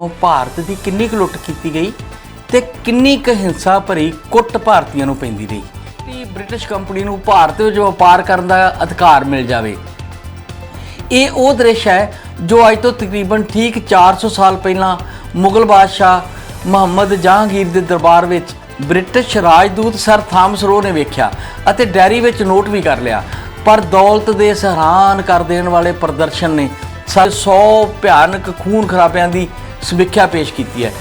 ਉਹ ਭਾਰਤ ਦੀ ਕਿੰਨੀ ਕੁ ਲੁੱਟ ਕੀਤੀ ਗਈ ਤੇ ਕਿੰਨੀ ਕੁ ਹਿੰਸਾ ਭਰੀ ਕੁੱਟ ਭਾਰਤੀਆਂ ਨੂੰ ਪੈਂਦੀ ਰਹੀ। ਕਿ ਬ੍ਰਿਟਿਸ਼ ਕੰਪਨੀ ਨੂੰ ਭਾਰਤ ਵਿੱਚ ਵਪਾਰ ਕਰਨ ਦਾ ਅਧਿਕਾਰ ਮਿਲ ਜਾਵੇ। ਇਹ ਉਹ ਦ੍ਰਿਸ਼ ਹੈ ਜੋ ਅੱਜ ਤੋਂ ਤਕਰੀਬਨ ਠੀਕ 400 ਸਾਲ ਪਹਿਲਾਂ ਮੁਗਲ ਬਾਦਸ਼ਾਹ ਮੁਹੰਮਦ ਜਹਾਂਗੀਰ ਦੇ ਦਰਬਾਰ ਵਿੱਚ ਬ੍ਰਿਟਿਸ਼ ਰਾਜਦੂਤ ਸਰ ਥਾਮਸ ਰੋ ਨੇ ਵੇਖਿਆ ਅਤੇ ਡੈਰੀ ਵਿੱਚ ਨੋਟ ਵੀ ਕਰ ਲਿਆ। ਪਰ ਦੌਲਤ ਦੇ ਇਸ ਕਰ ਦੇਣ ਵਾਲੇ ਪ੍ਰਦਰਸ਼ਨ ਨੇ ਸਾਰੇ 100 ਭਿਆਨਕ ਖੂਨ ਖਰਾਬਿਆਂ ਦੀ ਸਮੀਖਿਆ ਪੇਸ਼ ਕੀਤੀ ਹੈ।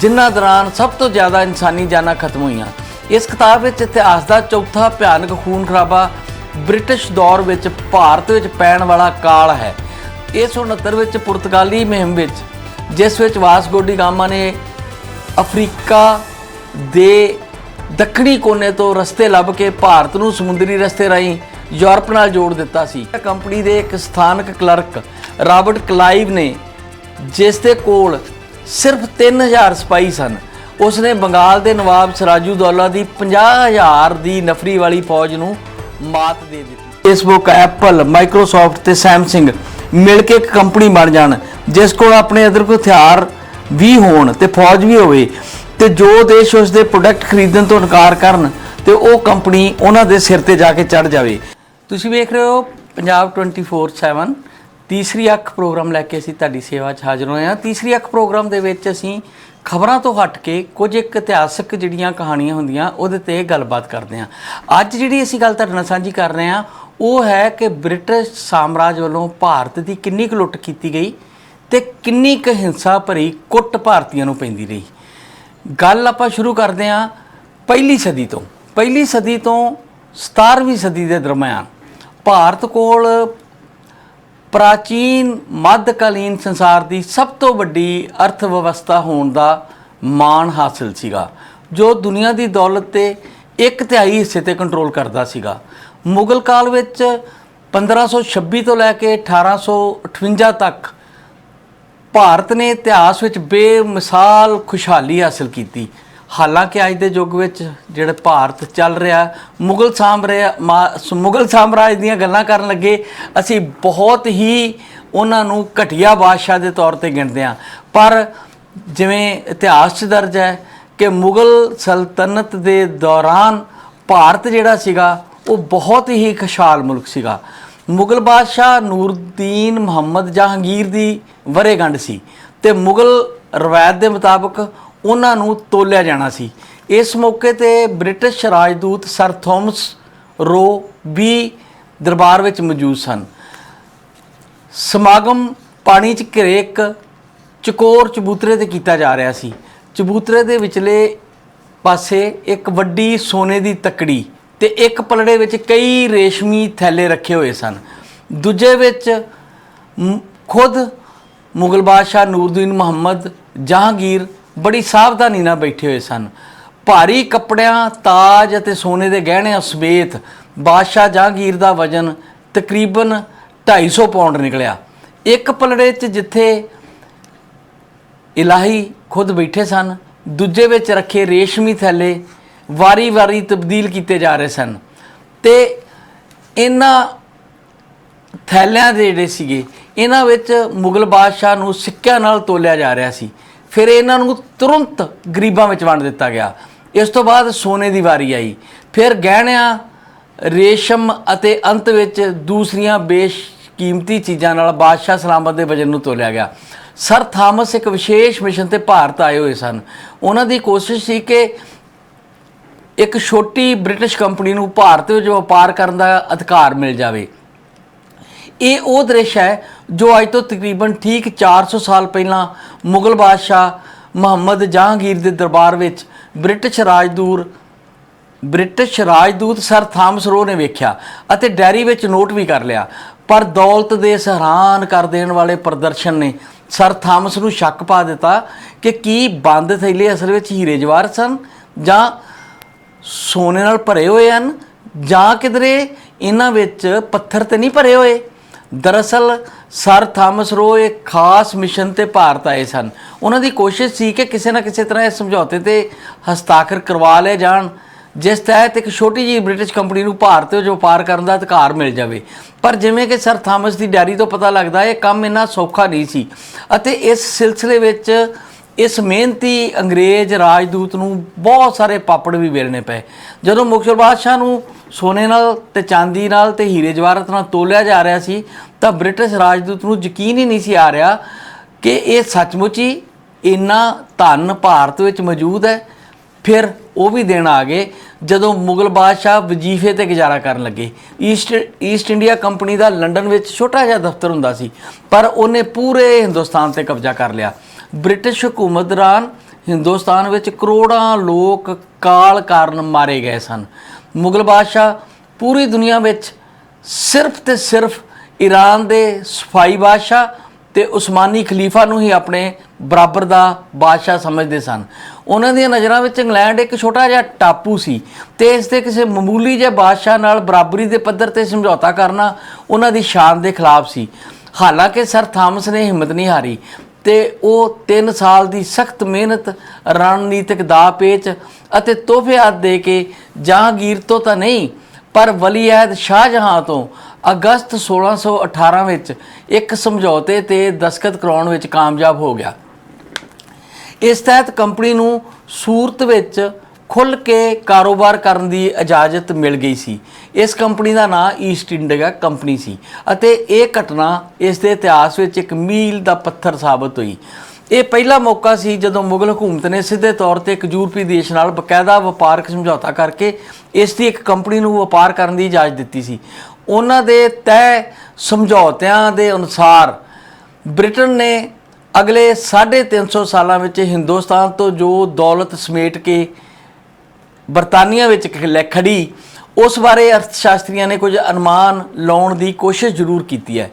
ਜਿਨ੍ਹਾਂ ਦੌਰਾਨ ਸਭ ਤੋਂ ਜ਼ਿਆਦਾ ਇਨਸਾਨੀ ਜਾਨਾਂ ਖਤਮ ਹੋਈਆਂ। ਇਸ ਕਿਤਾਬ ਵਿੱਚ ਇਤਿਹਾਸ ਦਾ ਚੌਥਾ ਭਿਆਨਕ ਖੂਨ ਖਰਾਬਾ ਬ੍ਰਿਟਿਸ਼ ਦੌਰ ਵਿੱਚ ਭਾਰਤ ਵਿੱਚ ਪੈਣ ਵਾਲਾ ਕਾਲ ਹੈ। ਇਹ 1969 ਵਿੱਚ ਪੁਰਤਗਾਲੀ ਮੁਹਿੰਮ ਵਿੱਚ, ਜਿਸ ਵਿੱਚ ਵਾਸਕੋ ਡੀ ਗਾਮਾ ਨੇ ਅਫਰੀਕਾ ਦੇ ਦੱਖਣੀ ਕੋਨੇ ਤੋਂ ਰਸਤੇ ਲੱਭ ਕੇ ਭਾਰਤ ਨੂੰ ਸਮੁੰਦਰੀ ਰਸਤੇ ਰਾਹੀਂ ਯੂਰਪ ਨਾਲ ਜੋੜ ਦਿੱਤਾ ਸੀ। ਕੰਪਨੀ ਦੇ ਇੱਕ ਸਥਾਨਕ ਕਲਰਕ, ਰਾਬਰਟ ਕਲਾਈਵ ਨੇ ਜਿਸ ਦੇ ਕੋਲ ਸਿਰਫ 3000 ਸਿਪਾਹੀ ਸਨ। ਉਸ ਨੇ ਬੰਗਾਲ ਦੇ ਨਵਾਬ ਸਰਾਜੂ ਦੌਲਾ ਦੀ 50000 ਦੀ ਨਫਰੀ ਵਾਲੀ ਫੌਜ ਨੂੰ ਮਾਤ ਦੇ ਦਿੱਤੀ। ਫੇਸਬੁੱਕ ਐਪਲ ਮਾਈਕਰੋਸਾਫਟ ਤੇ ਸੈਮਸੰਗ ਮਿਲ ਕੇ ਇੱਕ ਕੰਪਨੀ ਬਣ ਜਾਣ, ਜਿਸ ਕੋਲ ਆਪਣੇ ਅੰਦਰ ਕੋਈ ਹਥਿਆਰ ਵੀ ਹੋਣ ਤੇ ਫੌਜ ਵੀ ਹੋਵੇ ਤੇ ਜੋ ਦੇਸ਼ ਉਸ ਦੇ ਪ੍ਰੋਡਕਟ ਖਰੀਦਣ ਤੋਂ ਇਨਕਾਰ ਕਰਨ ਤੇ ਉਹ ਕੰਪਨੀ ਉਹਨਾਂ ਦੇ ਸਿਰ ਤੇ ਜਾ ਕੇ ਚੜ ਜਾਵੇ। ਤੁਸੀਂ ਵੇਖ ਰਹੇ ਹੋ ਪੰਜਾਬ 24/7 ਤੀਸਰੀ ਅੱਖ ਪ੍ਰੋਗਰਾਮ ਲੈ ਕੇ ਅਸੀਂ ਤੁਹਾਡੀ ਸੇਵਾ 'ਚ ਹਾਜ਼ਰ ਹੋਏ ਹਾਂ। ਤੀਸਰੀ ਅੱਖ ਪ੍ਰੋਗਰਾਮ ਦੇ ਵਿੱਚ ਅਸੀਂ ਖਬਰਾਂ ਤੋਂ ਹਟ ਕੇ ਕੁਝ ਇੱਕ ਇਤਿਹਾਸਕ ਜਿਹੜੀਆਂ ਕਹਾਣੀਆਂ ਹੁੰਦੀਆਂ, ਉਹਦੇ ਤੇ ਗੱਲਬਾਤ ਕਰਦੇ ਹਾਂ। ਅੱਜ ਜਿਹੜੀ ਅਸੀਂ ਗੱਲ ਤੁਹਾਡੇ ਨਾਲ ਸਾਂਝੀ ਕਰ ਰਹੇ ਹਾਂ, ਉਹ ਹੈ ਕਿ ਬ੍ਰਿਟਿਸ਼ ਸਾਮਰਾਜ ਵੱਲੋਂ ਭਾਰਤ ਦੀ ਕਿੰਨੀ ਕੁ ਲੁੱਟ ਕੀਤੀ ਗਈ ਤੇ ਕਿੰਨੀ ਕੁ ਹਿੰਸਾ ਭਰੀ ਕੁੱਟ ਭਾਰਤੀਆਂ ਨੂੰ ਪੈਂਦੀ ਰਹੀ। ਗੱਲ ਆਪਾਂ ਸ਼ੁਰੂ ਕਰਦੇ ਹਾਂ ਪਹਿਲੀ ਸਦੀ ਤੋਂ। ਪਹਿਲੀ ਸਦੀ ਤੋਂ 17ਵੀਂ ਸਦੀ ਦੇ ਦਰਮਿਆਨ ਭਾਰਤ ਕੋਲ ਪ੍ਰਾਚੀਨ ਮੱਧਕਾਲੀਨ ਸੰਸਾਰ ਦੀ ਸਭ ਤੋਂ ਵੱਡੀ ਅਰਥ ਵਿਵਸਥਾ ਹੋਣ ਦਾ ਮਾਣ ਹਾਸਲ ਸੀਗਾ, ਜੋ ਦੁਨੀਆ ਦੀ ਦੌਲਤ ਤੇ ਇੱਕ ਤਿਹਾਈ ਹਿੱਸੇ ਤੇ ਕੰਟਰੋਲ ਕਰਦਾ ਸੀਗਾ। ਮੁਗਲ ਕਾਲ ਵਿੱਚ 1526 ਤੋਂ ਲੈ ਕੇ 1858 ਤੱਕ ਭਾਰਤ ਨੇ ਇਤਿਹਾਸ ਵਿੱਚ ਬੇਮਿਸਾਲ ਖੁਸ਼ਹਾਲੀ ਹਾਸਲ ਕੀਤੀ। ਹਾਲਾਂਕਿ ਅੱਜ ਦੇ ਯੁੱਗ ਵਿੱਚ ਜਿਹੜਾ ਭਾਰਤ ਚੱਲ ਰਿਹਾ, ਮੁਗਲ ਸਾਮਰਾਜ ਮੁਗਲ ਸਾਮਰਾਜ ਦੀਆਂ ਗੱਲਾਂ ਕਰਨ ਲੱਗੇ, ਅਸੀਂ ਬਹੁਤ ਹੀ ਉਹਨਾਂ ਨੂੰ ਘਟੀਆ ਬਾਦਸ਼ਾਹ ਦੇ ਤੌਰ ਤੇ ਗਿਣਦੇ ਹਾਂ। ਪਰ ਜਿਵੇਂ ਇਤਿਹਾਸ 'ਚ ਦਰਜ ਹੈ ਕਿ ਮੁਗਲ ਸਲਤਨਤ ਦੇ ਦੌਰਾਨ ਭਾਰਤ ਜਿਹੜਾ ਸੀਗਾ, ਉਹ ਬਹੁਤ ਹੀ ਖੁਸ਼ਹਾਲ ਮੁਲਕ ਸੀਗਾ। ਮੁਗਲ ਬਾਦਸ਼ਾਹ ਨੂਰਦੀਨ ਮੁਹੰਮਦ ਜਹਾਂਗੀਰ ਦੀ ਵਰੇਗੰਢ ਸੀ ਤੇ ਮੁਗਲ ਰਵਾਇਤ ਦੇ ਮੁਤਾਬਕ ਉਹਨਾਂ ਨੂੰ ਤੋਲਿਆ ਜਾਣਾ ਸੀ। ਇਸ ਮੌਕੇ ਤੇ ਬ੍ਰਿਟਿਸ਼ ਰਾਜਦੂਤ ਸਰ ਥੋਮਸ ਰੋ ਵੀ ਦਰਬਾਰ ਵਿੱਚ ਮੌਜੂਦ ਸਨ। ਸਮਾਗਮ ਪਾਣੀ 'ਚ ਘਿਰੇ ਇੱਕ ਚਕੋਰ ਚਬੂਤਰੇ ਤੇ ਕੀਤਾ ਜਾ ਰਿਹਾ ਸੀ। ਚਬੂਤਰੇ ਦੇ ਵਿਚਲੇ ਪਾਸੇ ਇੱਕ ਵੱਡੀ ਸੋਨੇ ਦੀ ਤਕੜੀ ਤੇ ਇੱਕ ਪਲੜੇ ਵਿੱਚ ਕਈ ਰੇਸ਼ਮੀ ਥੈਲੇ ਰੱਖੇ ਹੋਏ ਸਨ। ਦੂਜੇ ਵਿੱਚ ਖੁਦ ਮੁਗਲ ਬਾਦਸ਼ਾਹ ਨੂਰਦੀਨ ਮੁਹੰਮਦ, ਜਹਾਂਗੀਰ ਬੜੀ ਸਾਵਧਾਨੀ ਨਾਲ ਬੈਠੇ ਹੋਏ ਸਨ। ਭਾਰੀ ਕੱਪੜਿਆਂ, ਤਾਜ ਅਤੇ ਸੋਨੇ ਦੇ ਗਹਿਣਿਆਂ ਸਮੇਤ ਬਾਦਸ਼ਾਹ ਜਹਾਂਗੀਰ ਦਾ ਵਜ਼ਨ ਤਕਰੀਬਨ 250 ਪਾਉਂਡ ਨਿਕਲਿਆ। ਇੱਕ ਪਲੜੇ 'ਚ ਜਿੱਥੇ ਇਲਾਹੀ ਖੁਦ ਬੈਠੇ ਸਨ, ਦੂਜੇ ਵਿੱਚ ਰੱਖੇ ਰੇਸ਼ਮੀ ਥੈਲੇ ਵਾਰੀ-ਵਾਰੀ ਤਬਦੀਲ ਕੀਤੇ ਜਾ ਰਹੇ ਸਨ। ਤੇ ਇਹਨਾਂ ਥੈਲਿਆਂ ਦੇ ਜਿਹੜੇ ਸੀਗੇ, ਇਹਨਾਂ ਵਿੱਚ ਮੁਗਲ ਬਾਦਸ਼ਾਹ ਨੂੰ ਸਿੱਕਿਆਂ ਨਾਲ ਤੋਲਿਆ ਜਾ ਰਿਹਾ ਸੀ। ਫਿਰ ਇਹਨਾਂ ਨੂੰ ਤੁਰੰਤ ਗਰੀਬਾਂ ਵਿੱਚ ਵੰਡ ਦਿੱਤਾ ਗਿਆ। ਇਸ ਤੋਂ ਬਾਅਦ ਸੋਨੇ ਦੀ ਵਾਰੀ ਆਈ। ਫਿਰ ਗਹਿਣਿਆਂ, ਰੇਸ਼ਮ ਅਤੇ ਅੰਤ ਵਿੱਚ ਦੂਸਰੀਆਂ ਬੇਸ਼ਕੀਮਤੀ ਚੀਜ਼ਾਂ ਨਾਲ ਬਾਦਸ਼ਾਹ ਸਲਾਮਤ ਦੇ ਵਜਨ ਨੂੰ ਤੋਲਿਆ ਗਿਆ। ਸਰ ਥਾਮਸ ਇੱਕ ਵਿਸ਼ੇਸ਼ ਮਿਸ਼ਨ ਤੇ ਭਾਰਤ ਆਏ ਹੋਏ ਸਨ। ਉਹਨਾਂ ਦੀ ਕੋਸ਼ਿਸ਼ ਸੀ ਕਿ ਇੱਕ ਛੋਟੀ ਬ੍ਰਿਟਿਸ਼ ਕੰਪਨੀ ਨੂੰ ਭਾਰਤ ਵਿੱਚ ਵਪਾਰ ਕਰਨ ਦਾ ਅਧਿਕਾਰ ਮਿਲ ਜਾਵੇ। ਇਹ ਉਹ ਦ੍ਰਿਸ਼ ਹੈ ਜੋ ਅੱਜ ਤੋਂ ਤਕਰੀਬਨ ਠੀਕ 400 ਸਾਲ ਪਹਿਲਾਂ ਮੁਗਲ ਬਾਦਸ਼ਾਹ ਮੁਹੰਮਦ ਜਹਾਂਗੀਰ ਦੇ ਦਰਬਾਰ ਵਿੱਚ ਬ੍ਰਿਟਿਸ਼ ਰਾਜਦੂਰ ਬ੍ਰਿਟਿਸ਼ ਰਾਜਦੂਤ ਸਰ ਥਾਮਸ ਰੋ ਨੇ ਵੇਖਿਆ ਅਤੇ ਡੈਰੀ ਵਿੱਚ ਨੋਟ ਵੀ ਕਰ ਲਿਆ। ਪਰ ਦੌਲਤ ਦੇ ਇਸ ਕਰ ਦੇਣ ਵਾਲੇ ਪ੍ਰਦਰਸ਼ਨ ਨੇ ਸਰ ਥਾਮਸ ਨੂੰ ਸ਼ੱਕ ਪਾ ਦਿੱਤਾ ਕਿ ਕੀ ਬੰਦ ਥੈਲੇ ਅਸਲ ਵਿੱਚ ਹੀਰੇ ਜਵਾਰ ਸਨ ਜਾਂ ਸੋਨੇ ਨਾਲ ਭਰੇ ਹੋਏ ਹਨ ਜਾਂ ਕਿਧਰੇ ਇਹਨਾਂ ਵਿੱਚ ਪੱਥਰ ਤੇ ਨਹੀਂ ਭਰੇ ਹੋਏ। ਦਰਅਸਲ, ਸਰ ਥਾਮਸ ਰੋ ਇੱਕ ਖਾਸ ਮਿਸ਼ਨ ਤੇ ਭਾਰਤ ਆਏ ਸਨ। ਉਹਨਾਂ ਦੀ ਕੋਸ਼ਿਸ਼ ਸੀ ਕਿ ਕਿਸੇ ਨਾ ਕਿਸੇ ਤਰ੍ਹਾਂ ਇਸ ਸਮਝੌਤੇ ਤੇ ਹਸਤਾਖਰ ਕਰਵਾ ਲਏ ਜਾਣ, ਜਿਸ ਤਹਿਤ ਇੱਕ ਛੋਟੀ ਜਿਹੀ ਬ੍ਰਿਟਿਸ਼ ਕੰਪਨੀ ਨੂੰ ਭਾਰਤ ਵਿੱਚ ਵਪਾਰ ਕਰਨ ਦਾ ਅਧਿਕਾਰ ਮਿਲ ਜਾਵੇ। ਪਰ ਜਿਵੇਂ ਕਿ ਸਰ ਥਾਮਸ ਦੀ ਡਾਇਰੀ ਤੋਂ ਪਤਾ ਲੱਗਦਾ ਹੈ ਇਹ ਕੰਮ ਇੰਨਾ ਸੌਖਾ ਨਹੀਂ ਸੀ ਅਤੇ ਇਸ ਸਿਲਸਿਲੇ ਵਿੱਚ ਇਸ ਮਿਹਨਤੀ ਅੰਗਰੇਜ਼ ਰਾਜਦੂਤ ਨੂੰ ਬਹੁਤ ਸਾਰੇ ਪਾਪੜ ਵੀ ਵੇਲਣੇ ਪਏ। ਜਦੋਂ ਮੁਗਲ ਬਾਦਸ਼ਾਹ ਨੂੰ ਸੋਨੇ ਨਾਲ ਤੇ ਚਾਂਦੀ ਨਾਲ ਤੇ ਹੀਰੇ ਜਵਾਹਰਤ ਨਾਲ ਤੋਲਿਆ ਜਾ ਰਿਹਾ ਸੀ, ਤਾਂ ਬ੍ਰਿਟਿਸ਼ ਰਾਜਦੂਤ ਨੂੰ ਯਕੀਨ ਹੀ ਨਹੀਂ ਸੀ ਆ ਰਿਹਾ ਕਿ ਇਹ ਸੱਚਮੁੱਚ ਹੀ ਇੰਨਾ ਧਨ ਭਾਰਤ ਵਿੱਚ ਮੌਜੂਦ ਹੈ। ਫਿਰ ਉਹ ਵੀ ਦਿਨ ਆ ਗਏ ਜਦੋਂ ਮੁਗਲ ਬਾਦਸ਼ਾਹ ਵਜ਼ੀਫੇ ਤੇ ਗੁਜ਼ਾਰਾ ਕਰਨ ਲੱਗੇ। ਈਸਟ ਈਸਟ ਇੰਡੀਆ ਕੰਪਨੀ ਦਾ ਲੰਡਨ ਵਿੱਚ ਛੋਟਾ ਜਿਹਾ ਦਫ਼ਤਰ ਹੁੰਦਾ ਸੀ, ਪਰ ਉਹਨੇ ਪੂਰੇ ਹਿੰਦੁਸਤਾਨ ਤੇ ਕਬਜ਼ਾ ਕਰ ਲਿਆ। ਬ੍ਰਿਟਿਸ਼ ਹਕੂਮਤ ਦੌਰਾਨ ਹਿੰਦੁਸਤਾਨ ਵਿੱਚ ਕਰੋੜਾਂ ਲੋਕ ਕਾਲ ਕਾਰਨ ਮਾਰੇ ਗਏ ਸਨ। ਮੁਗਲ ਬਾਦਸ਼ਾਹ ਪੂਰੀ ਦੁਨੀਆ ਵਿੱਚ ਸਿਰਫ ਤੇ ਸਿਰਫ ਈਰਾਨ ਦੇ ਸਫ਼ਾਈ ਬਾਦਸ਼ਾਹ ਤੇ ਉਸਮਾਨੀ ਖਲੀਫਾ ਨੂੰ ਹੀ ਆਪਣੇ ਬਰਾਬਰ ਦਾ ਬਾਦਸ਼ਾਹ ਸਮਝਦੇ ਸਨ। ਉਹਨਾਂ ਦੀਆਂ ਨਜ਼ਰਾਂ ਵਿੱਚ ਇੰਗਲੈਂਡ ਇੱਕ ਛੋਟਾ ਜਿਹਾ ਟਾਪੂ ਸੀ ਤੇ ਇਸ 'ਤੇ ਕਿਸੇ ਮਾਮੂਲੀ ਜਿਹੇ ਬਾਦਸ਼ਾਹ ਨਾਲ ਬਰਾਬਰੀ ਦੇ ਪੱਧਰ ਤੇ ਸਮਝੌਤਾ ਕਰਨਾ ਉਹਨਾਂ ਦੀ ਸ਼ਾਨ ਦੇ ਖਿਲਾਫ ਸੀ। ਹਾਲਾਂਕਿ ਸਰ ਥਾਮਸ ਨੇ ਹਿੰਮਤ ਨਹੀਂ ਹਾਰੀ ਤੇ ਉਹ 3 ਸਾਲ ਦੀ ਸਖਤ ਮਿਹਨਤ, ਰਣਨੀਤਿਕ ਦਾ ਪੇਚ ਅਤੇ ਤੋਹਫਿਆਤ ਦੇ ਕੇ ਜਹਾਂਗੀਰ ਤੋਂ ਤਾਂ ਨਹੀਂ, ਪਰ ਵਲੀਅਹਦ ਸ਼ਾਹਜਹਾਂ ਤੋਂ ਅਗਸਤ 1618 ਵਿੱਚ ਇੱਕ ਸਮਝੌਤੇ ਤੇ ਦਸਖਤ ਕਰਾਉਣ ਵਿੱਚ ਕਾਮਯਾਬ ਹੋ ਗਿਆ। ਇਸ ਤਹਿਤ ਕੰਪਨੀ ਨੂੰ ਸੂਰਤ ਵਿੱਚ ਖੁੱਲ ਕੇ ਕਾਰੋਬਾਰ ਕਰਨ ਦੀ ਇਜਾਜ਼ਤ ਮਿਲ ਗਈ ਸੀ। ਇਸ ਕੰਪਨੀ ਦਾ ਨਾਮ ਈਸਟ ਇੰਡੀਆ ਕੰਪਨੀ ਸੀ ਅਤੇ ਇਹ ਘਟਨਾ ਇਸ ਦੇ ਇਤਿਹਾਸ ਵਿੱਚ ਇੱਕ ਮੀਲ ਦਾ ਪੱਥਰ ਸਾਬਤ ਹੋਈ। ਇਹ ਪਹਿਲਾ ਮੌਕਾ ਸੀ ਜਦੋਂ ਮੁਗਲ ਹਕੂਮਤ ਨੇ ਸਿੱਧੇ ਤੌਰ ਤੇ ਇੱਕ ਯੂਰਪੀ ਦੇਸ਼ ਨਾਲ ਬਕਾਇਦਾ ਵਪਾਰਕ ਸਮਝੌਤਾ ਕਰਕੇ ਇਸ ਦੀ ਇੱਕ ਕੰਪਨੀ ਨੂੰ ਵਪਾਰ ਕਰਨ ਦੀ ਇਜਾਜ਼ਤ ਦਿੱਤੀ ਸੀ। ਉਹਨਾਂ ਦੇ ਤੈਅ ਸਮਝੌਤਿਆਂ ਦੇ ਅਨੁਸਾਰ ਬ੍ਰਿਟਨ ਨੇ ਅਗਲੇ 350 ਸਾਲਾਂ ਵਿੱਚ ਹਿੰਦੁਸਤਾਨ ਤੋਂ ਜੋ ਦੌਲਤ ਸਮੇਟ ਕੇ ਬਰਤਾਨੀਆ ਵਿੱਚ ਲੈ ਖੜੀ ਉਸ ਬਾਰੇ ਅਰਥਸ਼ਾਸਤਰੀਆਂ ਨੇ ਕੁਝ ਅਨੁਮਾਨ ਲਾਉਣ ਦੀ ਕੋਸ਼ਿਸ਼ ਜ਼ਰੂਰ ਕੀਤੀ ਹੈ।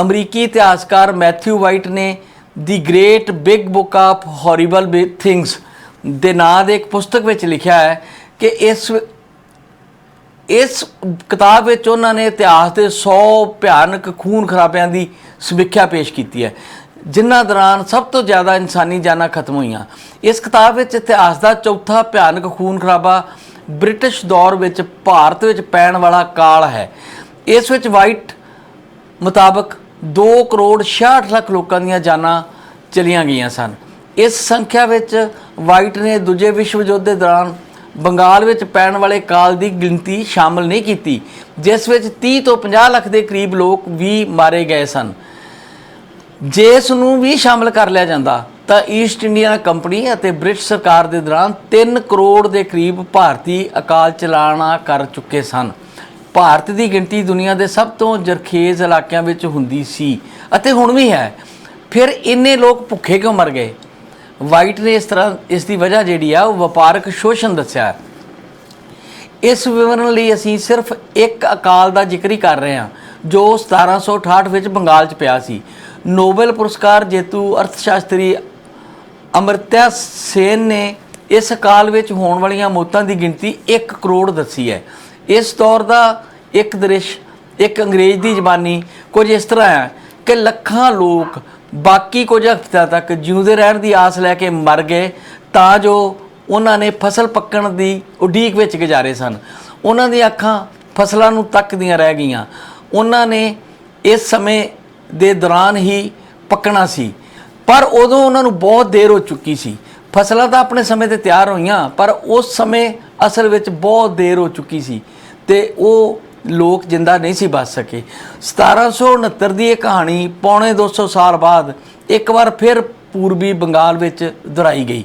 ਅਮਰੀਕੀ ਇਤਿਹਾਸਕਾਰ ਮੈਥਿਊ ਵਾਈਟ ਨੇ the great big book of horrible things ਦੇ ਨਾਂ ਦੇ ਇੱਕ ਪੁਸਤਕ ਵਿੱਚ ਲਿਖਿਆ ਹੈ ਕਿ ਇਸ ਇਸ ਕਿਤਾਬ ਵਿੱਚ ਉਹਨਾਂ ਨੇ ਇਤਿਹਾਸ ਦੇ 100 ਭਿਆਨਕ ਖੂਨ ਖਰਾਬਿਆਂ ਦੀ ਸਮੀਖਿਆ ਪੇਸ਼ ਕੀਤੀ ਹੈ। ਜਿਨ੍ਹਾਂ ਦੌਰਾਨ ਸਭ ਤੋਂ ਜ਼ਿਆਦਾ ਇਨਸਾਨੀ ਜਾਨਾਂ ਖਤਮ ਹੋਈਆਂ। ਇਸ ਕਿਤਾਬ ਵਿੱਚ ਇਤਿਹਾਸ ਦਾ ਚੌਥਾ ਭਿਆਨਕ ਖੂਨ ਖਰਾਬਾ ਬ੍ਰਿਟਿਸ਼ ਦੌਰ ਵਿੱਚ ਭਾਰਤ ਵਿੱਚ ਪੈਣ ਵਾਲਾ ਕਾਲ ਹੈ। ਇਸ ਵਿੱਚ ਵਾਈਟ ਮੁਤਾਬਕ 2 ਕਰੋੜ 66 ਲੱਖ ਲੋਕਾਂ ਦੀਆਂ ਜਾਨਾਂ ਚਲੀਆਂ ਗਈਆਂ ਸਨ। ਇਸ ਸੰਖਿਆ ਵਿੱਚ ਵਾਈਟ ਨੇ ਦੂਜੇ ਵਿਸ਼ਵ ਯੁੱਧ ਦੇ ਦੌਰਾਨ ਬੰਗਾਲ ਵਿੱਚ ਪੈਣ ਵਾਲੇ ਕਾਲ ਦੀ ਗਿਣਤੀ ਸ਼ਾਮਲ ਨਹੀਂ ਕੀਤੀ, ਜਿਸ ਵਿੱਚ 30 ਤੋਂ 50 ਲੱਖ ਦੇ ਕਰੀਬ ਲੋਕ ਵੀ ਮਾਰੇ ਗਏ ਸਨ। ਜੇ ਇਸ ਨੂੰ ਵੀ ਸ਼ਾਮਲ ਕਰ ਲਿਆ ਜਾਂਦਾ, ਤਾਂ ਈਸਟ ਇੰਡੀਆ ਕੰਪਨੀ ਅਤੇ ਬ੍ਰਿਟਿਸ਼ ਸਰਕਾਰ ਦੇ ਦੌਰਾਨ 3 ਕਰੋੜ ਦੇ ਕਰੀਬ ਭਾਰਤੀ ਅਕਾਲ ਚਲਾਣਾ ਕਰ ਚੁੱਕੇ ਸਨ। ਭਾਰਤ ਦੀ ਗਿਣਤੀ ਦੁਨੀਆ ਦੇ ਸਭ ਤੋਂ ਜਰਖੇਜ਼ ਇਲਾਕਿਆਂ ਵਿੱਚ ਹੁੰਦੀ ਸੀ ਅਤੇ ਹੁਣ ਵੀ ਹੈ। ਫਿਰ ਇੰਨੇ ਲੋਕ ਭੁੱਖੇ ਕਿਉਂ ਮਰ ਗਏ? ਵਾਈਟ ਨੇ ਇਸ ਤਰ੍ਹਾਂ, ਇਸ ਦੀ ਵਜ੍ਹਾ ਜਿਹੜੀ ਆ, ਉਹ ਵਪਾਰਕ ਸ਼ੋਸ਼ਣ ਦੱਸਿਆ। ਇਸ ਵਿਵਰਣ ਲਈ ਅਸੀਂ ਸਿਰਫ ਇੱਕ ਅਕਾਲ ਦਾ ਜ਼ਿਕਰ ਹੀ ਕਰ ਰਹੇ ਹਾਂ, ਜੋ 1768 ਵਿੱਚ ਬੰਗਾਲ 'ਚ ਪਿਆ ਸੀ। ਨੋਬਲ ਪੁਰਸਕਾਰ ਜੇਤੂ ਅਰਥਸ਼ਾਸਤਰੀ ਅਮਰਤਿਆ ਸੇਨ ਨੇ ਇਸ ਕਾਲ ਵਿੱਚ ਹੋਣ ਵਾਲੀਆਂ ਮੌਤਾਂ ਦੀ ਗਿਣਤੀ 1 ਕਰੋੜ ਦੱਸੀ ਹੈ। ਇਸ ਦੌਰ ਦਾ ਇੱਕ ਦ੍ਰਿਸ਼, ਇੱਕ ਅੰਗਰੇਜ਼ ਦੀ ਜ਼ਬਾਨੀ ਕੁਝ ਇਸ ਤਰ੍ਹਾਂ ਹੈ ਕਿ ਲੱਖਾਂ ਲੋਕ ਬਾਕੀ ਕੁਝ ਹਫ਼ਤਿਆਂ ਤੱਕ ਜਿਉਂਦੇ ਰਹਿਣ ਦੀ ਆਸ ਲੈ ਕੇ ਮਰ ਗਏ ਤਾਂ ਜੋ ਉਹਨਾਂ ਨੇ ਫਸਲ ਪੱਕਣ ਦੀ ਉਡੀਕ ਵਿੱਚ ਗੁਜ਼ਾਰੇ ਸਨ। ਉਹਨਾਂ ਦੀਆਂ ਅੱਖਾਂ ਫਸਲਾਂ ਨੂੰ ਤੱਕਦੀਆਂ ਰਹਿ ਗਈਆਂ। ਉਹਨਾਂ ਨੇ ਇਸ ਸਮੇਂ ਦੇ ਦੌਰਾਨ ਹੀ ਪੱਕਣਾ ਸੀ। ਪਰ ਉਦੋਂ ਉਹਨਾਂ ਨੂੰ ਬਹੁਤ ਦੇਰ ਹੋ ਚੁੱਕੀ ਸੀ। ਫਸਲਾਂ ਤਾਂ ਆਪਣੇ ਸਮੇਂ ਤੇ ਤਿਆਰ ਹੋਈਆਂ, ਪਰ ਉਸ ਸਮੇਂ ਅਸਲ ਵਿੱਚ ਬਹੁਤ ਦੇਰ ਹੋ ਚੁੱਕੀ ਸੀ ਤੇ ਉਹ ਲੋਕ ਜਿੰਦਾ ਨਹੀਂ ਸੀ ਬਚ ਸਕੇ। 1769 ਦੀ ਇਹ ਕਹਾਣੀ ਪੌਣੇ 200 ਸਾਲ ਬਾਅਦ ਇੱਕ ਵਾਰ ਫਿਰ ਪੂਰਬੀ ਬੰਗਾਲ ਵਿੱਚ ਦੁਹਰਾਈ ਗਈ।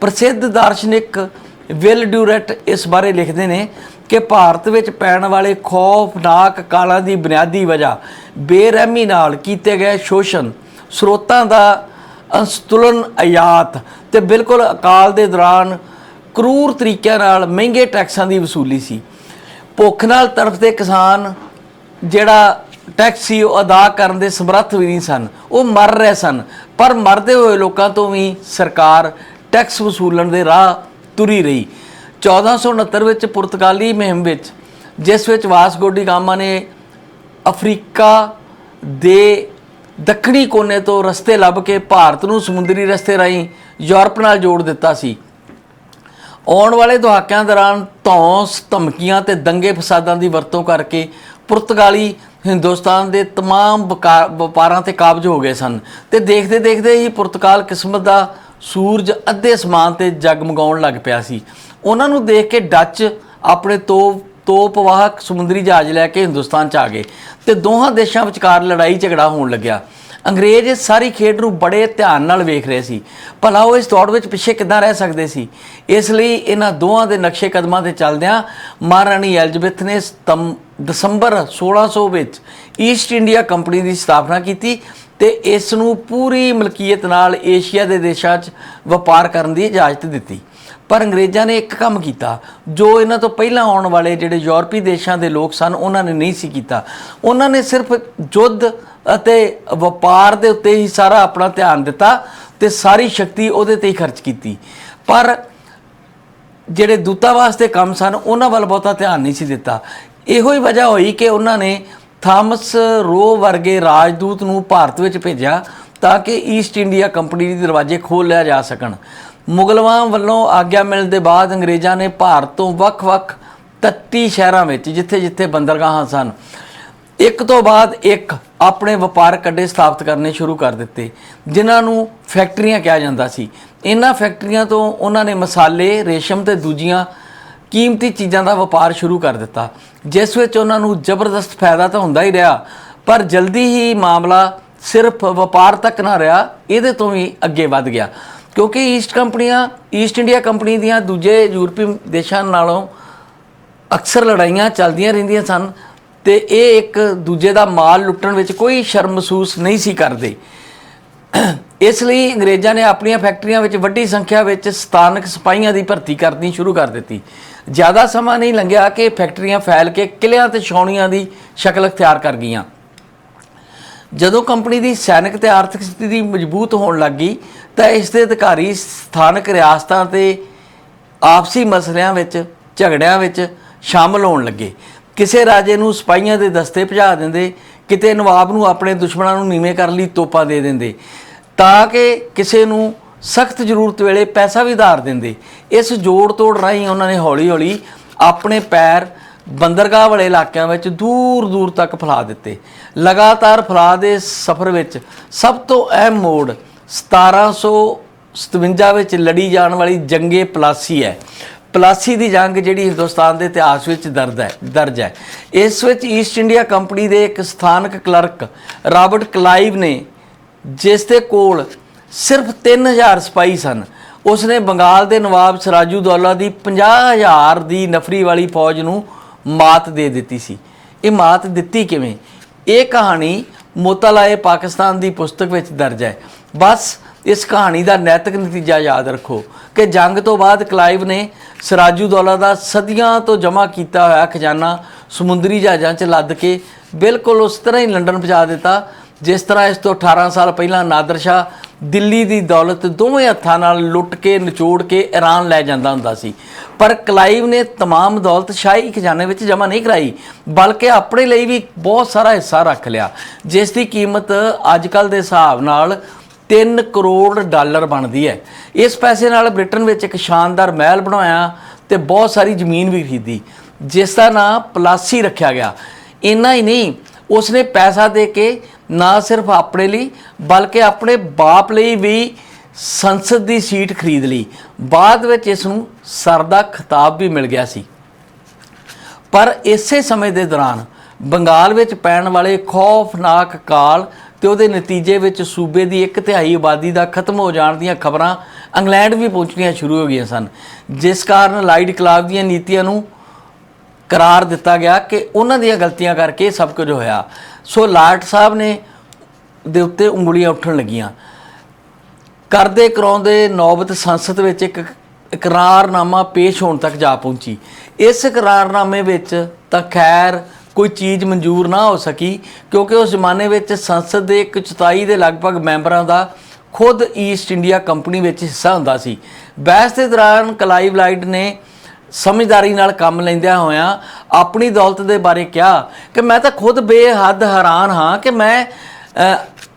ਪ੍ਰਸਿੱਧ ਦਾਰਸ਼ਨਿਕ ਵਿਲ ਡਿਊਰੈਟ ਇਸ ਬਾਰੇ ਲਿਖਦੇ ਨੇ ਕਿ ਭਾਰਤ ਵਿੱਚ ਪੈਣ ਵਾਲੇ ਖੌਫਨਾਕ ਕਾਲਾਂ ਦੀ ਬੁਨਿਆਦੀ ਵਜ੍ਹਾ ਬੇਰਹਿਮੀ ਨਾਲ ਕੀਤੇ ਗਏ ਸ਼ੋਸ਼ਣ, ਸਰੋਤਾਂ ਦਾ ਅਸੰਤੁਲਨ ਆਯਾਤ ਤੇ ਬਿਲਕੁਲ ਅਕਾਲ ਦੇ ਦੌਰਾਨ ਕਰੂਰ ਤਰੀਕਿਆਂ ਨਾਲ ਮਹਿੰਗੇ ਟੈਕਸਾਂ ਦੀ ਵਸੂਲੀ ਸੀ। ਭੁੱਖ ਨਾਲ ਤੜਫਦੇ ਕਿਸਾਨ ਜਿਹੜਾ ਟੈਕਸ ਸੀ ਉਹ ਅਦਾ ਕਰਨ ਦੇ ਸਮਰੱਥ ਵੀ ਨਹੀਂ ਸਨ, ਉਹ ਮਰ ਰਹੇ ਸਨ, ਪਰ ਮਰਦੇ ਹੋਏ ਲੋਕਾਂ ਤੋਂ ਵੀ ਸਰਕਾਰ ਟੈਕਸ ਵਸੂਲਣ ਦੇ ਰਾਹ ਤੁਰੀ ਰਹੀ। 1469 ਵਿੱਚ ਪੁਰਤਗਾਲੀ ਮੁਹਿੰਮ ਵਿੱਚ ਜਿਸ ਵਿੱਚ ਵਾਸਕੋ ਡੀ ਗਾਮਾ ਨੇ ਅਫਰੀਕਾ ਦੇ ਦੱਖਣੀ ਕੋਨੇ ਤੋਂ ਰਸਤੇ ਲੱਭ ਕੇ ਭਾਰਤ ਨੂੰ ਸਮੁੰਦਰੀ ਰਸਤੇ ਰਾਹੀਂ ਯੂਰਪ ਨਾਲ ਜੋੜ ਦਿੱਤਾ ਸੀ ਆਉਣ ਵਾਲੇ ਦਹਾਕਿਆਂ ਦੌਰਾਨ ਧੌਂਸ ਧਮਕੀਆਂ ਤੇ ਦੰਗੇ ਫਸਾਦਾਂ ਦੀ ਵਰਤੋਂ ਕਰਕੇ ਪੁਰਤਗਾਲੀ ਹਿੰਦੁਸਤਾਨ ਦੇ तमाम ਵਕਾ- ਵਪਾਰਾਂ ਤੇ ਕਾਬਜ ਹੋ ਗਏ ਸਨ ਤੇ ਦੇਖਦੇ ਦੇਖਦੇ ਹੀ ਪੁਰਤਗਾਲ ਕਿਸਮਤ ਦਾ ਸੂਰਜ ਅੱਧੇ ਅਸਮਾਨ ਤੇ ਜਗਮਗਾਉਣ ਲੱਗ ਪਿਆ ਸੀ ਉਹਨਾਂ ਨੂੰ ਦੇਖ ਕੇ ਡੱਚ ਆਪਣੇ ਤੋਪ, ਤੋਪਵਾਹਕ ਸਮੁੰਦਰੀ ਜਹਾਜ਼ ਲੈ ਕੇ ਹਿੰਦੁਸਤਾਨ ਚ ਆ ਗਏ ਤੇ ਦੋਹਾਂ ਦੇਸ਼ਾਂ ਵਿਚਕਾਰ ਲੜਾਈ ਝਗੜਾ ਹੋਣ ਲੱਗਿਆ। ਅੰਗਰੇਜ਼ ਇਸ ਸਾਰੀ ਖੇਡ ਨੂੰ ਬੜੇ ਧਿਆਨ ਨਾਲ ਵੇਖ ਰਹੇ ਸੀ। ਭਲਾ ਉਹ ਇਸ ਦੌੜ ਵਿੱਚ ਪਿੱਛੇ ਕਿੱਦਾਂ ਰਹਿ ਸਕਦੇ ਸੀ? ਇਸ ਲਈ ਇਹਨਾਂ ਦੋਹਾਂ ਦੇ ਨਕਸ਼ੇ ਕਦਮਾਂ ਤੇ ਚੱਲਦਿਆਂ ਮਹਾਰਾਣੀ ਐਲਜ਼ਬੈਥ ਨੇ ਸਤੰਬ, ਦਸੰਬਰ 1600 ਵਿੱਚ ਈਸਟ ਇੰਡੀਆ ਕੰਪਨੀ ਦੀ ਸਥਾਪਨਾ ਕੀਤੀ ਤੇ ਇਸ ਨੂੰ ਪੂਰੀ ਮਲਕੀਅਤ ਨਾਲ ਏਸ਼ੀਆ ਦੇ ਦੇਸ਼ਾਂ 'ਚ ਵਪਾਰ ਕਰਨ ਦੀ ਇਜਾਜ਼ਤ ਦਿੱਤੀ। ਪਰ ਅੰਗਰੇਜ਼ਾਂ ਨੇ ਇੱਕ ਕੰਮ ਕੀਤਾ, ਜੋ ਇਹਨਾਂ ਤੋਂ ਪਹਿਲਾਂ ਆਉਣ ਵਾਲੇ ਜਿਹੜੇ ਯੂਰਪੀ ਦੇਸ਼ਾਂ ਦੇ ਲੋਕ ਸਨ, ਉਹਨਾਂ ਨੇ ਨਹੀਂ ਸੀ ਕੀਤਾ। ਉਹਨਾਂ ਨੇ ਸਿਰਫ ਯੁੱਧ ਅਤੇ ਵਪਾਰ ਦੇ ਉੱਤੇ ਹੀ ਸਾਰਾ ਆਪਣਾ ਧਿਆਨ ਦਿੱਤਾ ਤੇ ਸਾਰੀ ਸ਼ਕਤੀ ਉਹਦੇ ਤੇ ਹੀ ਖਰਚ ਕੀਤੀ। ਪਰ ਜਿਹੜੇ ਦੂਤਾਵਾਸ ਦੇ ਕੰਮ ਸਨ, ਉਹਨਾਂ ਵੱਲ ਬਹੁਤਾ ਧਿਆਨ ਨਹੀਂ ਸੀ ਦਿੱਤਾ। ਇਹੋ ਹੀ ਵਜ੍ਹਾ ਹੋਈ ਕਿ ਉਹਨਾਂ ਨੇ ਥਾਮਸ ਰੋ ਵਰਗੇ ਰਾਜਦੂਤ ਨੂੰ ਭਾਰਤ ਵਿੱਚ ਭੇਜਿਆ ਤਾਂ ਕਿ ਈਸਟ ਇੰਡੀਆ ਕੰਪਨੀ ਦੇ ਦਰਵਾਜ਼ੇ ਖੋਲ੍ਹ ਲਿਆ ਜਾ ਸਕਣ। ਮੁਗਲਵਾਂ ਵੱਲੋਂ ਆਗਿਆ ਮਿਲਣ ਦੇ ਬਾਅਦ ਅੰਗਰੇਜ਼ਾਂ ਨੇ ਭਾਰਤ ਤੋਂ ਵੱਖ-ਵੱਖ 33 ਸ਼ਹਿਰਾਂ ਵਿੱਚ, ਜਿੱਥੇ-ਜਿੱਥੇ ਬੰਦਰਗਾਹਾਂ ਸਨ, ਇੱਕ ਤੋਂ ਬਾਅਦ ਇੱਕ ਆਪਣੇ ਵਪਾਰਕ ਅੱਡੇ ਸਥਾਪਿਤ ਕਰਨੇ ਸ਼ੁਰੂ ਕਰ ਦਿੱਤੇ, ਜਿਨ੍ਹਾਂ ਨੂੰ ਫੈਕਟਰੀਆਂ ਕਿਹਾ ਜਾਂਦਾ ਸੀ। ਇਹਨਾਂ ਫੈਕਟਰੀਆਂ ਤੋਂ ਉਹਨਾਂ ਨੇ ਮਸਾਲੇ, ਰੇਸ਼ਮ ਤੇ ਦੂਜੀਆਂ ਕੀਮਤੀ ਚੀਜ਼ਾਂ ਦਾ ਵਪਾਰ ਸ਼ੁਰੂ ਕਰ ਦਿੱਤਾ, ਜਿਸ ਵਿੱਚ ਉਹਨਾਂ ਨੂੰ ਜ਼ਬਰਦਸਤ ਫਾਇਦਾ ਤਾਂ ਹੁੰਦਾ ਹੀ ਰਿਹਾ, ਪਰ ਜਲਦੀ ਹੀ ਮਾਮਲਾ ਸਿਰਫ ਵਪਾਰ ਤੱਕ ਨਾ ਰਿਹਾ, ਇਹਦੇ ਤੋਂ ਵੀ ਅੱਗੇ ਵੱਧ ਗਿਆ। ਕਿਉਂਕਿ ਈਸਟ ਕੰਪਨੀਆਂ ਈਸਟ ਇੰਡੀਆ ਕੰਪਨੀ ਦੀਆਂ ਦੂਜੇ ਯੂਰਪੀ ਦੇਸ਼ਾਂ ਨਾਲੋਂ ਅਕਸਰ ਲੜਾਈਆਂ ਚੱਲਦੀਆਂ ਰਹਿੰਦੀਆਂ ਸਨ ਤੇ ਇਹ ਇੱਕ ਦੂਜੇ ਦਾ ਮਾਲ ਲੁੱਟਣ ਵਿੱਚ ਕੋਈ ਸ਼ਰਮ ਮਹਿਸੂਸ ਨਹੀਂ ਸੀ ਕਰਦੇ। ਇਸ ਲਈ ਅੰਗਰੇਜ਼ਾਂ ਨੇ ਆਪਣੀਆਂ ਫੈਕਟਰੀਆਂ ਵਿੱਚ ਵੱਡੀ ਸੰਖਿਆ ਵਿੱਚ ਸਥਾਨਕ ਸਿਪਾਹੀਆਂ ਦੀ ਭਰਤੀ ਕਰਨੀ ਸ਼ੁਰੂ ਕਰ ਦਿੱਤੀ। ਜ਼ਿਆਦਾ ਸਮਾਂ ਨਹੀਂ ਲੰਘਿਆ ਕਿ ਫੈਕਟਰੀਆਂ ਫੈਲ ਕੇ ਕਿਲਿਆਂ ਤੇ ਛਾਉਣੀਆਂ ਦੀ ਸ਼ਕਲ ਅਖਤਿਆਰ ਕਰ ਗਈਆਂ। ਜਦੋਂ ਕੰਪਨੀ ਦੀ ਸੈਨਿਕ ਤੇ ਆਰਥਿਕ ਸਥਿਤੀ ਮਜ਼ਬੂਤ ਹੋਣ ਲੱਗੀ ਤਾਂ ਇਸ ਦੇ ਅਧਿਕਾਰੀ ਸਥਾਨਕ ਰਿਆਸਤਾਂ ਤੇ ਆਪਸੀ ਮਸਲਿਆਂ ਵਿੱਚ, ਝਗੜਿਆਂ ਵਿੱਚ ਸ਼ਾਮਲ ਹੋਣ ਲੱਗੇ। ਕਿਸੇ ਰਾਜੇ ਨੂੰ ਸਿਪਾਹੀਆਂ ਦੇ ਦਸਤੇ ਭਜਾ ਦਿੰਦੇ, ਕਿਤੇ ਨਵਾਬ ਨੂੰ ਆਪਣੇ ਦੁਸ਼ਮਣਾਂ ਨੂੰ ਨੀਵੇਂ ਕਰਨ ਲਈ ਤੋਪਾਂ ਦੇ ਦਿੰਦੇ, ਤਾਂ ਕਿ ਕਿਸੇ ਨੂੰ ਸਖਤ ਜ਼ਰੂਰਤ ਵੇਲੇ ਪੈਸਾ ਵੀ ਧਾਰ ਦਿੰਦੇ। ਇਸ ਜੋੜ ਤੋੜ ਰਾਹੀਂ ਉਹਨਾਂ ਨੇ ਹੌਲੀ-ਹੌਲੀ ਆਪਣੇ ਪੈਰ ਬੰਦਰਗਾਹ ਵਾਲੇ ਇਲਾਕਿਆਂ ਵਿੱਚ ਦੂਰ ਦੂਰ ਤੱਕ ਫੈਲਾ ਦਿੱਤੇ। ਲਗਾਤਾਰ ਫੈਲਾ ਦੇ ਸਫ਼ਰ ਵਿੱਚ ਸਭ ਤੋਂ ਅਹਿਮ ਮੋੜ 1757 ਵਿੱਚ ਲੜੀ ਜਾਣ ਵਾਲੀ ਜੰਗੇ ਪਲਾਸੀ ਹੈ। ਪਲਾਸੀ ਦੀ ਜੰਗ ਜਿਹੜੀ ਹਿੰਦੁਸਤਾਨ ਦੇ ਇਤਿਹਾਸ ਵਿੱਚ ਦਰਜ ਹੈ ਦਰਜ ਹੈ। ਇਸ ਵਿੱਚ ਈਸਟ ਇੰਡੀਆ ਕੰਪਨੀ ਦੇ ਇੱਕ ਸਥਾਨਕ ਕਲਰਕ ਰਾਬਰਟ ਕਲਾਈਵ ਨੇ, ਜਿਸ ਦੇ ਕੋਲ ਸਿਰਫ 3000 ਸਿਪਾਹੀ ਸਨ। ਉਸਨੇ ਬੰਗਾਲ ਦੇ ਨਵਾਬ ਸਰਾਜੂ ਦੌਲਾ ਦੀ 50000 ਦੀ ਨਫਰੀ ਵਾਲੀ ਫੌਜ ਨੂੰ ਮਾਤ ਦੇ ਦਿੱਤੀ ਸੀ। ਇਹ ਮਾਤ ਦਿੱਤੀ ਕਿਵੇਂ? ਇਹ ਕਹਾਣੀ ਮੋਤਾਲਾਏ ਪਾਕਿਸਤਾਨ ਦੀ ਪੁਸਤਕ ਵਿੱਚ ਦਰਜ ਹੈ। ਬਸ ਇਸ ਕਹਾਣੀ ਦਾ ਨੈਤਿਕ ਨਤੀਜਾ ਯਾਦ ਰੱਖੋ ਕਿ ਜੰਗ ਤੋਂ ਬਾਅਦ ਕਲਾਈਵ ਨੇ ਸਰਾਜੂ ਦੌਲਾ ਦਾ ਸਦੀਆਂ ਤੋਂ ਜਮ੍ਹਾਂ ਕੀਤਾ ਹੋਇਆ ਖਜ਼ਾਨਾ ਸਮੁੰਦਰੀ ਜਹਾਜ਼ਾਂ 'ਚ ਲੱਦ ਕੇ ਬਿਲਕੁਲ ਉਸ ਤਰ੍ਹਾਂ ਹੀ ਲੰਡਨ ਪਹੁੰਚਾ ਦਿੱਤਾ, ਜਿਸ ਤਰ੍ਹਾਂ ਇਸ ਤੋਂ 18 ਸਾਲ ਪਹਿਲਾਂ ਨਾਦਰ ਸ਼ਾਹ ਦਿੱਲੀ ਦੀ ਦੌਲਤ ਦੋਵੇਂ ਹੱਥਾਂ ਨਾਲ ਲੁੱਟ ਕੇ ਨਿਚੋੜ ਕੇ ਈਰਾਨ ਲੈ ਜਾਂਦਾ ਹੁੰਦਾ ਸੀ ਪਰ ਕਲਾਈਵ ਨੇ तमाम ਦੌਲਤ ਸ਼ਾਹੀ ਖਜ਼ਾਨੇ ਵਿੱਚ ਜਮ੍ਹਾਂ ਨਹੀਂ ਕਰਾਈ ਬਲਕਿ ਆਪਣੇ ਲਈ ਵੀ ਬਹੁਤ ਸਾਰਾ ਹਿੱਸਾ ਰੱਖ ਲਿਆ ਜਿਸ ਦੀ ਕੀਮਤ ਅੱਜਕੱਲ ਦੇ ਹਿਸਾਬ ਨਾਲ 3 ਕਰੋੜ ਡਾਲਰ ਬਣਦੀ ਹੈ ਇਸ ਪੈਸੇ ਨਾਲ ਬ੍ਰਿਟਨ ਵਿੱਚ ਇੱਕ ਸ਼ਾਨਦਾਰ ਮਹਿਲ ਬਣਾਇਆ ਤੇ ਬਹੁਤ ਸਾਰੀ ਜ਼ਮੀਨ ਵੀ ਖਰੀਦੀ ਜਿਸ ਦਾ ਨਾਂ ਪਲਾਸੀ ਰੱਖਿਆ ਗਿਆ ਇੰਨਾ ਹੀ ਨਹੀਂ ਉਸਨੇ ਪੈਸਾ ਦੇ ਕੇ ਨਾ ਸਿਰਫ ਆਪਣੇ ਲਈ, ਬਲਕਿ ਆਪਣੇ ਬਾਪ ਲਈ ਵੀ ਸੰਸਦ ਦੀ ਸੀਟ ਖਰੀਦ ਲਈ। ਬਾਅਦ ਵਿੱਚ ਇਸ ਨੂੰ ਸਰ ਦਾ ਖਿਤਾਬ ਵੀ ਮਿਲ ਗਿਆ ਸੀ। ਪਰ ਇਸੇ ਸਮੇਂ ਦੇ ਦੌਰਾਨ ਬੰਗਾਲ ਵਿੱਚ ਪੈਣ ਵਾਲੇ ਖੌਫਨਾਕ ਕਾਲ ਤੇ ਉਹਦੇ ਨਤੀਜੇ ਵਿੱਚ ਸੂਬੇ ਦੀ ਇੱਕ ਤਿਹਾਈ ਆਬਾਦੀ ਦਾ ਖਤਮ ਹੋ ਜਾਣ ਦੀਆਂ ਖਬਰਾਂ ਇੰਗਲੈਂਡ ਵੀ ਪਹੁੰਚਣੀਆਂ ਸ਼ੁਰੂ ਹੋ ਗਈਆਂ ਸਨ, ਜਿਸ ਕਾਰਨ ਲਾਈਟ ਕਲਾਬ ਦੀਆਂ ਨੀਤੀਆਂ ਨੂੰ ਕਰਾਰ ਦਿੱਤਾ ਗਿਆ ਕਿ ਉਹਨਾਂ ਦੀਆਂ ਗਲਤੀਆਂ ਕਰਕੇ ਸਭ ਕੁਝ ਹੋਇਆ। ਸੋ ਲਾਟ ਸਾਹਿਬ ਨੇ ਦੇ ਉੱਤੇ ਉਂਗਲੀਆਂ ਉੱਠਣ ਲੱਗੀਆਂ। ਕਰਦੇ ਕਰਾਉਂਦੇ ਨੌਬਤ ਸੰਸਦ ਵਿੱਚ ਇੱਕ ਇਕਰਾਰਨਾਮਾ ਪੇਸ਼ ਹੋਣ ਤੱਕ ਜਾ ਪਹੁੰਚੀ। ਇਸ ਇਕਰਾਰਨਾਮੇ ਵਿੱਚ ਤਾਂ ਖੈਰ ਕੋਈ ਚੀਜ਼ ਮਨਜ਼ੂਰ ਨਾ ਹੋ ਸਕੀ, ਕਿਉਂਕਿ ਉਸ ਜ਼ਮਾਨੇ ਵਿੱਚ ਸੰਸਦ ਦੇ ਇੱਕ ਚੌਥਾਈ ਦੇ ਲਗਭਗ ਮੈਂਬਰਾਂ ਦਾ ਖੁਦ ਈਸਟ ਇੰਡੀਆ ਕੰਪਨੀ ਵਿੱਚ ਹਿੱਸਾ ਹੁੰਦਾ ਸੀ। ਬਹਿਸ ਦੇ ਦੌਰਾਨ ਕਲਾਈਵ ਲਾਈਡ ਨੇ ਸਮਝਦਾਰੀ ਨਾਲ ਕੰਮ ਲੈਂਦਿਆਂ ਹੋਇਆਂ ਆਪਣੀ ਦੌਲਤ ਦੇ ਬਾਰੇ ਕਿਹਾ ਕਿ ਮੈਂ ਤਾਂ ਖੁਦ ਬੇਹੱਦ ਹੈਰਾਨ ਹਾਂ ਕਿ ਮੈਂ